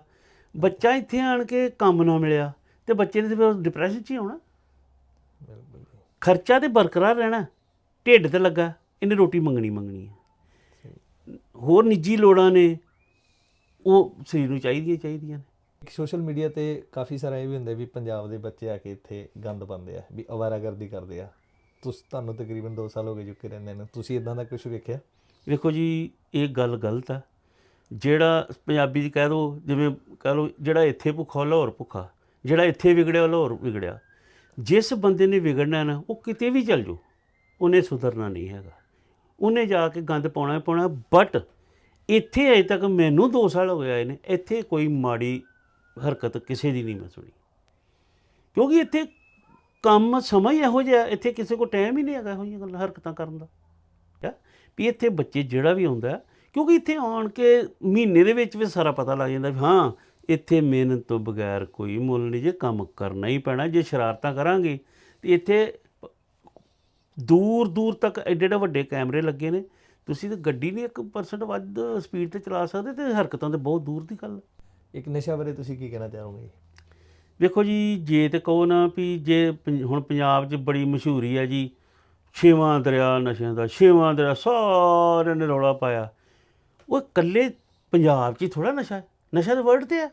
ਬੱਚਾ ਇੱਥੇ ਆਣ ਕੇ ਕੰਮ ਨਾ ਮਿਲਿਆ ਤੇ ਬੱਚੇ ਨੇ ਤੇ ਫਿਰ ਡਿਪਰੈਸ਼ਨ 'ਚ ਹੀ ਆਉਣਾ। ਖਰਚਾ ਤੇ ਬਰਕਰਾਰ ਰਹਿਣਾ। ਢਿੱਡ ਤੇ ਲੱਗਾ। ਇਹਨੇ ਰੋਟੀ ਮੰਗਣੀ ਮੰਗਣੀ ਹੈ ਹੋਰ ਨਿੱਜੀ ਲੋੜਾਂ ਨੇ। ਉਹ ਸਰੀਰ ਨੂੰ ਚਾਹੀਦੀਆਂ ਚਾਹੀਦੀਆਂ ਨੇ। ਸੋਸ਼ਲ ਮੀਡੀਆ ਤੇ ਕਾਫੀ ਸਾਰਾ ਇਹ ਵੀ ਹੁੰਦਾ ਵੀ ਪੰਜਾਬ ਦੇ ਬੱਚੇ ਆ ਕੇ ਇੱਥੇ ਗੰਦ ਪਾਉਂਦੇ ਆ, ਵੀ ਅਵਾਰਾਗਰਦੀ ਕਰਦੇ ਆ। ਤੁਸੀਂ, ਤੁਹਾਨੂੰ ਤਕਰੀਬਨ 2 ਸਾਲ ਹੋ ਗਏ ਚੁੱਕੇ ਰਹਿੰਦੇ ਨੇ। ਤੁਸੀਂ ਇਦਾਂ ਦਾ ਕੁਝ ਵੇਖਿਆ? ਵੇਖੋ ਜੀ, ਇਹ ਗੱਲ ਗਲਤ ਆ। ਜਿਹੜਾ ਪੰਜਾਬੀ 'ਚ ਕਹਿ ਦੋ, ਜਿਵੇਂ ਕਹਿ ਲਓ, ਜਿਹੜਾ ਇੱਥੇ ਭੁੱਖਾ ਉਹ ਲਾਹੌਰ ਭੁੱਖਾ, ਜਿਹੜਾ ਇੱਥੇ ਵਿਗੜਿਆ ਉਹ ਲਾਹੌਰ ਵਿਗੜਿਆ। ਜਿਸ ਬੰਦੇ ਨੇ ਵਿਗੜਨਾ ਨਾ, ਉਹ ਕਿਤੇ ਵੀ ਚੱਲ ਜਾਓ। ਉਹਨੇ ਸੁਧਰਨਾ ਨਹੀਂ ਹੈਗਾ। ਉਹਨੇ ਜਾ ਕੇ ਗੰਦ ਪਾਉਣਾ ਹੀ ਪਾਉਣਾ ਬਟ ਇੱਥੇ ਅਜੇ ਤੱਕ ਮੈਨੂੰ 2 ਸਾਲ ਹੋ ਗਏ ਆਏ ਨੇ, ਇੱਥੇ ਕੋਈ ਮਾੜੀ ਹਰਕਤ ਕਿਸੇ ਦੀ ਨਹੀਂ ਮੈਂ ਸੁਣੀ। ਕਿਉਂਕਿ ਇੱਥੇ ਕੰਮ ਸਮਾਂ ਹੀ ਇਹੋ ਜਿਹਾ, ਇੱਥੇ ਕਿਸੇ ਕੋਲ ਟਾਈਮ ਹੀ ਨਹੀਂ ਹੈਗਾ ਇਹੋ ਜਿਹੀਆਂ ਗੱਲਾਂ, ਹਰਕਤਾਂ ਕਰਨ ਦਾ। ਹੈ ਵੀ ਇੱਥੇ ਬੱਚੇ ਜਿਹੜਾ ਵੀ ਆਉਂਦਾ, ਕਿਉਂਕਿ ਇੱਥੇ ਆਉਣ ਕੇ ਮਹੀਨੇ ਦੇ ਵਿੱਚ ਵੀ ਸਾਰਾ ਪਤਾ ਲੱਗ ਜਾਂਦਾ ਵੀ ਹਾਂ, ਇੱਥੇ ਮਿਹਨਤ ਤੋਂ ਬਗੈਰ ਕੋਈ ਮੁੱਲ ਨਹੀਂ, ਜੇ ਕੰਮ ਕਰਨਾ ਹੀ ਪੈਣਾ, ਜੇ ਸ਼ਰਾਰਤਾਂ ਕਰਾਂਗੇ, ਤੇ ਇੱਥੇ ਦੂਰ ਦੂਰ ਤੱਕ ਐਡੇ ਐਡੇ ਵੱਡੇ ਕੈਮਰੇ ਲੱਗੇ ਨੇ। ਤੁਸੀਂ ਤਾਂ ਗੱਡੀ ਨਹੀਂ 1% ਵੱਧ ਸਪੀਡ ਤੇ ਚਲਾ ਸਕਦੇ, ਤੇ ਹਰਕਤਾਂ ਤੇ ਬਹੁਤ ਦੂਰ ਦੀ ਗੱਲ ਹੈ ਇੱਕ ਨਸ਼ਾ ਬਾਰੇ ਤੁਸੀਂ ਕੀ ਕਹਿਣਾ ਚਾਹੋਗੇ? ਵੇਖੋ ਜੀ, ਜੇ ਤੇ ਕਹੋ ਨਾ ਵੀ ਜੇ ਪੰ- ਹੁਣ ਪੰਜਾਬ 'ਚ ਬੜੀ ਮਸ਼ਹੂਰੀ ਹੈ ਜੀ, ਛੇਵਾਂ ਦਰਿਆ ਨਸ਼ਿਆਂ ਦਾ, ਛੇਵਾਂ ਦਰਿਆ ਸਾਰਿਆਂ ਨੇ ਰੌਲਾ ਪਾਇਆ। ਉਹ ਇਕੱਲੇ ਪੰਜਾਬ 'ਚ ਹੀ ਥੋੜਾ ਨਸ਼ਾ ਹੈ ਨਸ਼ਾ ਤਾਂ ਵਰਲਡ ਤੇ ਹੈ।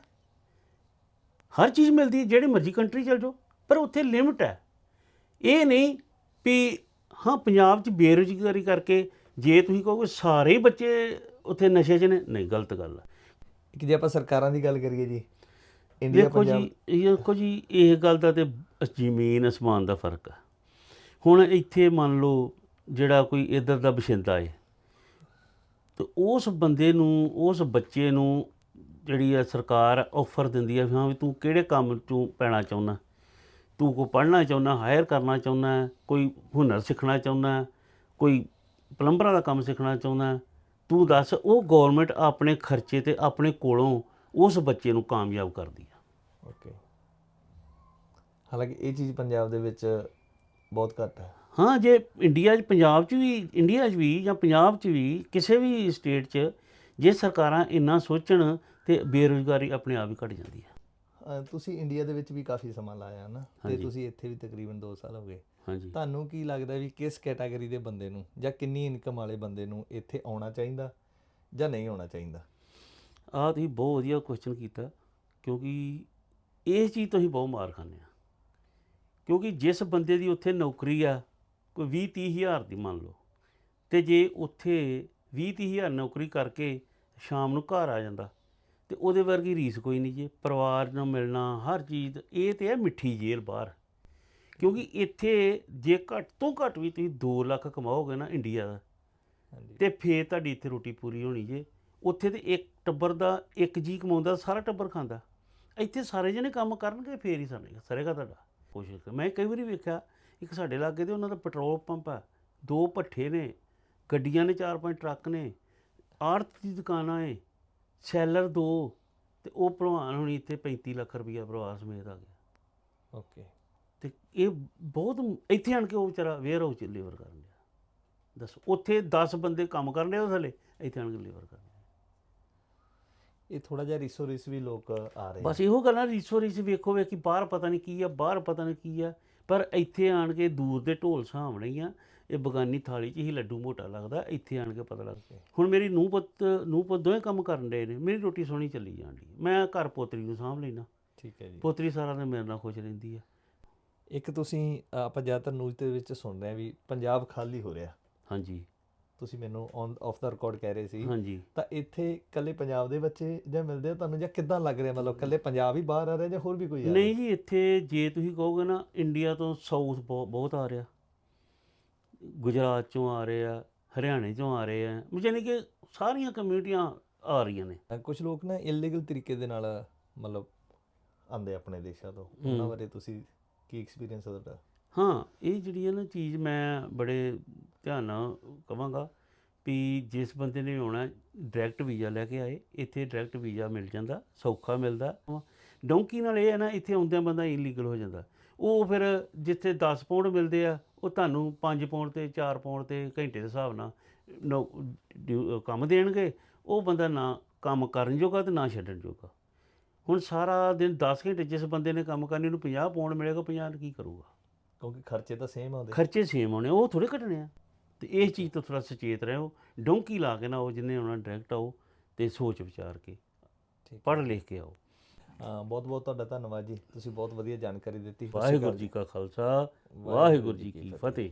ਹਰ ਚੀਜ਼ ਮਿਲਦੀ ਹੈ, ਜਿਹੜੇ ਮਰਜ਼ੀ ਕੰਟਰੀ ਚਲ ਜਾਓ, ਪਰ ਉੱਥੇ ਲਿਮਟ ਹੈ। ਇਹ ਨਹੀਂ ਵੀ ਹਾਂ, ਪੰਜਾਬ 'ਚ ਬੇਰੁਜ਼ਗਾਰੀ ਕਰਕੇ ਜੇ ਤੁਸੀਂ ਕਹੋਗੇ ਸਾਰੇ ਹੀ ਬੱਚੇ ਉੱਥੇ ਨਸ਼ੇ 'ਚ ਨੇ, ਨਹੀਂ, ਗਲਤ ਗੱਲ ਹੈ। ਕਿ ਜੇ ਆਪਾਂ ਸਰਕਾਰਾਂ ਦੀ ਗੱਲ ਕਰੀਏ ਜੀ ਇੰਡੀਆ ਦੇਖੋ ਪੰਜਾਬ। ਜੀ ਇਹ ਦੇਖੋ ਜੀ ਇਹ ਗੱਲ ਦਾ ਤੇ ਜ਼ਮੀਨ ਅਸਮਾਨ ਦਾ ਫ਼ਰਕ ਆ। ਹੁਣ ਇੱਥੇ ਮੰਨ ਲਓ ਜਿਹੜਾ ਕੋਈ ਇਧਰ ਦਾ ਬਸ਼ਿੰਦਾ ਏ ਤੇ ਉਸ ਬੰਦੇ ਨੂੰ ਉਸ ਬੱਚੇ ਨੂੰ ਜਿਹੜੀ ਆ ਸਰਕਾਰ ਆਫਰ ਦਿੰਦੀ ਆ ਵੀ ਹਾਂ ਵੀ ਤੂੰ ਕਿਹੜੇ ਕੰਮ 'ਚੋਂ ਪੈਣਾ ਚਾਹੁੰਦਾ ਤੂੰ ਕੋ ਪੜ੍ਹਨਾ ਚਾਹੁੰਦਾ ਹਾਇਰ ਕਰਨਾ ਚਾਹੁੰਦਾ ਕੋਈ ਹੁਨਰ ਸਿੱਖਣਾ ਚਾਹੁੰਦਾ ਕੋਈ ਪਲੰਬਰਾਂ ਦਾ ਕੰਮ ਸਿੱਖਣਾ ਚਾਹੁੰਦਾ ਤੂੰ ਦੱਸ ਉਹ ਗਵਰਨਮੈਂਟ ਆਪਣੇ ਖਰਚੇ ਤੇ ਆਪਣੇ ਕੋਲੋਂ ਉਸ ਬੱਚੇ ਨੂੰ ਕਾਮਯਾਬ ਕਰਦੀ ਓਕੇ ਹਾਲਾਂਕਿ ਇਹ ਚੀਜ਼ ਪੰਜਾਬ ਦੇ ਵਿੱਚ ਬਹੁਤ ਘੱਟ ਹੈ। ਹਾਂ ਜੇ ਇੰਡੀਆ 'ਚ ਪੰਜਾਬ 'ਚ ਵੀ ਇੰਡੀਆ 'ਚ ਵੀ ਜਾਂ ਪੰਜਾਬ 'ਚ ਵੀ ਕਿਸੇ ਵੀ ਸਟੇਟ 'ਚ ਜੇ ਸਰਕਾਰਾਂ ਇੰਨਾ ਸੋਚਣ ਤੇ ਬੇਰੁਜ਼ਗਾਰੀ ਆਪਣੇ ਆਪ ਹੀ ਘਟ ਜਾਂਦੀ ਹੈ। ਤੁਸੀਂ ਇੰਡੀਆ ਦੇ ਵਿੱਚ ਵੀ ਕਾਫੀ ਸਮਾਂ ਲਾਇਆ ਨਾ ਤੇ। ਤੁਸੀਂ ਇੱਥੇ ਵੀ ਤਕਰੀਬਨ 2 ਸਾਲ ਹੋ ਗਏ। ਹਾਂਜੀ। ਤੁਹਾਨੂੰ ਕੀ ਲੱਗਦਾ ਵੀ ਕਿਸ ਕੈਟਾਗਰੀ ਦੇ ਬੰਦੇ ਨੂੰ ਜਾਂ ਕਿੰਨੀ ਇਨਕਮ ਵਾਲੇ ਬੰਦੇ ਨੂੰ ਇੱਥੇ ਆਉਣਾ ਚਾਹੀਦਾ ਜਾਂ ਨਹੀਂ ਆਉਣਾ ਚਾਹੀਦਾ? ਆਹ ਤੁਸੀਂ ਬਹੁਤ ਵਧੀਆ ਕੁਐਸਚਨ ਕੀਤਾ ਕਿਉਂਕਿ ਇਹ ਚੀਜ਼ ਤੋਂ ਹੀ ਬਹੁਤ ਮਾਰ ਖਾਂਦੇ ਆ ਕਿਉਂਕਿ ਜਿਸ ਬੰਦੇ ਦੀ ਉੱਥੇ ਨੌਕਰੀ ਆ ਕੋਈ 20 30 ਹਜ਼ਾਰ ਦੀ ਮੰਨ ਲਓ ਤੇ ਜੇ ਉੱਥੇ 20 30 ਹਜ਼ਾਰ ਨੌਕਰੀ ਕਰਕੇ ਸ਼ਾਮ ਨੂੰ ਘਰ ਆ ਜਾਂਦਾ ਤੇ ਉਹਦੇ ਵਰਗੀ ਰੀਸ ਕੋਈ ਨਹੀਂ ਜੇ। ਪਰਿਵਾਰ ਨਾਲ ਮਿਲਣਾ ਹਰ ਚੀਜ਼ ਇਹ ਤੇ ਹੈ ਮਿੱਠੀ ਜੇਲ੍ਹ ਬਾਹਰ। ਕਿਉਂਕਿ ਇੱਥੇ ਜੇ ਘੱਟ ਤੋਂ ਘੱਟ ਵੀ ਤੁਸੀਂ 2 ਲੱਖ ਕਮਾਓਗੇ ਨਾ ਇੰਡੀਆ ਦਾ ਤੇ ਫੇਰ ਤੁਹਾਡੀ ਇੱਥੇ ਰੋਟੀ ਪੂਰੀ ਹੋਣੀ ਜੇ। ਉੱਥੇ ਤੇ ਇੱਕ ਟੱਬਰ ਦਾ ਇੱਕ ਜੀ ਕਮਾਉਂਦਾ ਸਾਰਾ ਟੱਬਰ ਖਾਂਦਾ। ਇੱਥੇ ਸਾਰੇ ਜਣੇ ਕੰਮ ਕਰਨਗੇ ਫੇਰ ਹੀ ਸਾਰੇ ਸਰੇਗਾ ਤੁਹਾਡਾ। ਕੋਸ਼ਿਸ਼ ਕਰ ਮੈਂ ਕਈ ਵਾਰੀ ਵੇਖਿਆ ਇੱਕ ਸਾਡੇ ਲਾਗੇ ਤੇ ਉਹਨਾਂ ਦਾ ਪੈਟਰੋਲ ਪੰਪ ਆ ਦੋ ਭੱਠੇ ਨੇ ਗੱਡੀਆਂ ਨੇ ਚਾਰ ਪੰਜ ਟਰੱਕ ਨੇ ਆੜਤ ਦੀ ਦੁਕਾਨਾਂ ਏ ਸੈਲਰ ਦੋ ਤੇ ਉਹ ਭਲਵਾਨ ਹੁਣੀ ਇੱਥੇ 35 ਲੱਖ ਰੁਪਈਆ ਪਰਿਵਾਰ ਸਮੇਤ ਆ ਗਿਆ। ਓਕੇ। ਤੇ ਇਹ ਬਹੁਤ ਇੱਥੇ ਆਣ ਕੇ ਉਹ ਵਿਚਾਰਾ ਵੇਅਰ ਹਾਊਸ ਚ ਲੇਬਰ ਕਰਨ ਡਿਆ। ਦੱਸੋ ਉੱਥੇ 10 ਬੰਦੇ ਕੰਮ ਕਰਨ ਡਿਆ ਉਹ ਥੱਲੇ ਇੱਥੇ ਆਣ ਕੇ ਲੇਬਰ ਕਰਨ। ਇਹ ਥੋੜਾ ਜਿਹਾ ਰਿਸੋ ਰਿਸ ਵੀ ਲੋਕ ਆ ਰਹੇ ਬਸ ਇਹੋ ਗੱਲਾਂ ਰੀਸੋ ਰੀਸ ਵੇਖੋ ਵੇ ਕਿ ਬਾਹਰ ਪਤਾ ਨਹੀਂ ਕੀ ਆ ਬਾਹਰ ਪਤਾ ਨਹੀਂ ਕੀ ਆ। ਪਰ ਇੱਥੇ ਆਣ ਕੇ ਦੂਰ ਦੇ ਢੋਲ ਸਾਹਮਣੇ ਆ। ਇਹ ਬਗਾਨੀ ਥਾਲੀ 'ਚ ਹੀ ਲੱਡੂ ਮੋਟਾ ਲੱਗਦਾ ਇੱਥੇ ਆਣ ਕੇ ਪਤਾ ਲੱਗਦਾ। ਹੁਣ ਮੇਰੀ ਨੂੰਹ ਪੁੱਤ ਨੂੰਹ ਪੁੱਤ ਦੋਵੇਂ ਕੰਮ ਕਰਨ ਡਏ ਨੇ ਮੇਰੀ ਰੋਟੀ ਸੋਹਣੀ ਚੱਲੀ ਜਾਂਦੀ ਮੈਂ ਘਰ ਪੋਤਰੀ ਨੂੰ ਸਾਂਭ ਲੈਣਾ ਠੀਕ ਹੈ ਜੀ। ਪੋਤਰੀ ਸਾਰਾ ਦਿਨ ਮੇਰੇ ਨਾਲ ਖੁਸ਼ ਰਹਿੰਦੀ ਆ। ਇੱਕ ਤੁਸੀਂ ਆਪਾਂ ਜ਼ਿਆਦਾਤਰ ਨਿਊਜ਼ ਦੇ ਵਿੱਚ ਸੁਣ ਰਹੇ ਹਾਂ ਵੀ ਪੰਜਾਬ ਖਾਲੀ ਹੋ ਰਿਹਾ। ਹਾਂਜੀ। ਤੁਸੀਂ ਮੈਨੂੰ ਔਨ ਆਫ ਦਾ ਰਿਕਾਰਡ ਕਹਿ ਰਹੇ ਸੀ ਹਾਂਜੀ। ਤਾਂ ਇੱਥੇ ਕੱਲੇ ਪੰਜਾਬ ਦੇ ਬੱਚੇ ਜਾਂ ਮਿਲਦੇ ਆ ਤੁਹਾਨੂੰ ਜਾਂ ਕਿੱਦਾਂ ਲੱਗ ਰਿਹਾ? ਮਤਲਬ ਕੱਲੇ ਪੰਜਾਬ ਹੀ ਬਾਹਰ ਆ ਰਿਹਾ ਜਾਂ ਹੋਰ ਵੀ ਕੋਈ ਆ ਨਹੀਂ ਜੀ ਇੱਥੇ ਜੇ ਤੁਸੀਂ ਕਹੋਗੇ ਨਾ ਇੰਡੀਆ ਤੋਂ ਸਾਊਥ ਬਹੁਤ ਆ ਰਿਹਾ। ਗੁਜਰਾਤ ਚੋਂ ਆ ਰਹੇ ਆ ਹਰਿਆਣੇ ਚੋਂ ਆ ਰਹੇ ਆ ਯਾਨੀ ਕਿ ਸਾਰੀਆਂ ਕਮਿਊਨਿਟੀਆਂ ਆ ਰਹੀਆਂ ਨੇ। ਕੁਝ ਲੋਕ ਨਾ ਇਲੀਗਲ ਤਰੀਕੇ ਦੇ ਨਾਲ ਮਤਲਬ ਆਂਦੇ ਆਪਣੇ ਦੇਸ਼ਾਂ ਤੋਂ। ਉਹਨਾਂ। ਬਾਰੇ ਤੁਸੀਂ ਕੀ ਐਕਸਪੀਰੀਅੰਸ ਹੈ ਤੁਹਾਡਾ? ਹਾਂ ਇਹ ਜਿਹੜੀ ਹੈ ਨਾ ਚੀਜ਼ ਮੈਂ ਬੜੇ ਧਿਆਨ ਨਾਲ ਕਵਾਂਗਾ ਵੀ ਜਿਸ ਬੰਦੇ ਨੇ ਆਉਣਾ ਡਾਇਰੈਕਟ ਵੀਜ਼ਾ ਲੈ ਕੇ ਆਏ ਇੱਥੇ ਡਾਇਰੈਕਟ ਵੀਜ਼ਾ ਮਿਲ ਜਾਂਦਾ ਸੌਖਾ ਮਿਲਦਾ। ਡੌਂਕੀ ਨਾਲ ਇਹ ਹੈ ਨਾ ਇੱਥੇ ਆਉਂਦਿਆਂ ਬੰਦਾ ਇਲੀਗਲ ਹੋ ਜਾਂਦਾ। ਉਹ ਫਿਰ ਜਿੱਥੇ 10 ਪਾਉਂਡ ਮਿਲਦੇ ਆ ਉਹ ਤੁਹਾਨੂੰ 5 ਪਾਉਂਡ ਤੇ 4 ਪਾਉਂਡ ਤੇ ਘੰਟੇ ਦੇ ਹਿਸਾਬ ਨਾਲ ਕੰਮ ਦੇਣਗੇ। ਉਹ ਬੰਦਾ ਨਾ ਕੰਮ ਕਰਨ ਜੋਗਾ ਤੇ ਨਾ ਛੱਡਣ ਜੋਗਾ। ਹੁਣ ਸਾਰਾ ਦਿਨ 10 ਘੰਟੇ ਜਿਸ ਬੰਦੇ ਨੇ ਕੰਮ ਕਰਨੀ ਉਹਨੂੰ 50 ਪਾਉਂਡ ਮਿਲੇਗਾ 50 ਨਾਲ ਕੀ ਕਰੂਗਾ? ਕਿਉਂਕਿ ਖਰਚੇ ਤਾਂ ਸੇਮ ਆਉਂਦੇ। ਖਰਚੇ ਸੇਮ ਆਉਣੇ ਉਹ ਥੋੜੇ ਘਟਣੇ ਆ। ਤੇ ਇਸ ਚੀਜ਼ ਤੋਂ ਥੋੜਾ ਸੁਚੇਤ ਰਹੋ ਡੋਂਕੀ ਲਾ ਕੇ ਨਾ ਉਹ ਜਿੰਨੇ ਆਉਣਾ ਡਾਇਰੈਕਟ ਆਓ ਤੇ ਸੋਚ ਵਿਚਾਰ ਕੇ ਪੜ੍ਹ ਲਿਖ ਕੇ ਆਓ। ਬਹੁਤ ਬਹੁਤ ਤੁਹਾਡਾ ਧੰਨਵਾਦ ਜੀ ਤੁਸੀਂ ਬਹੁਤ ਵਧੀਆ ਜਾਣਕਾਰੀ ਦਿੱਤੀ। ਵਾਹਿਗੁਰੂ ਜੀ ਕਾ ਖਾਲਸਾ ਵਾਹਿਗੁਰੂ ਜੀ ਕੀ ਫਤਿਹ।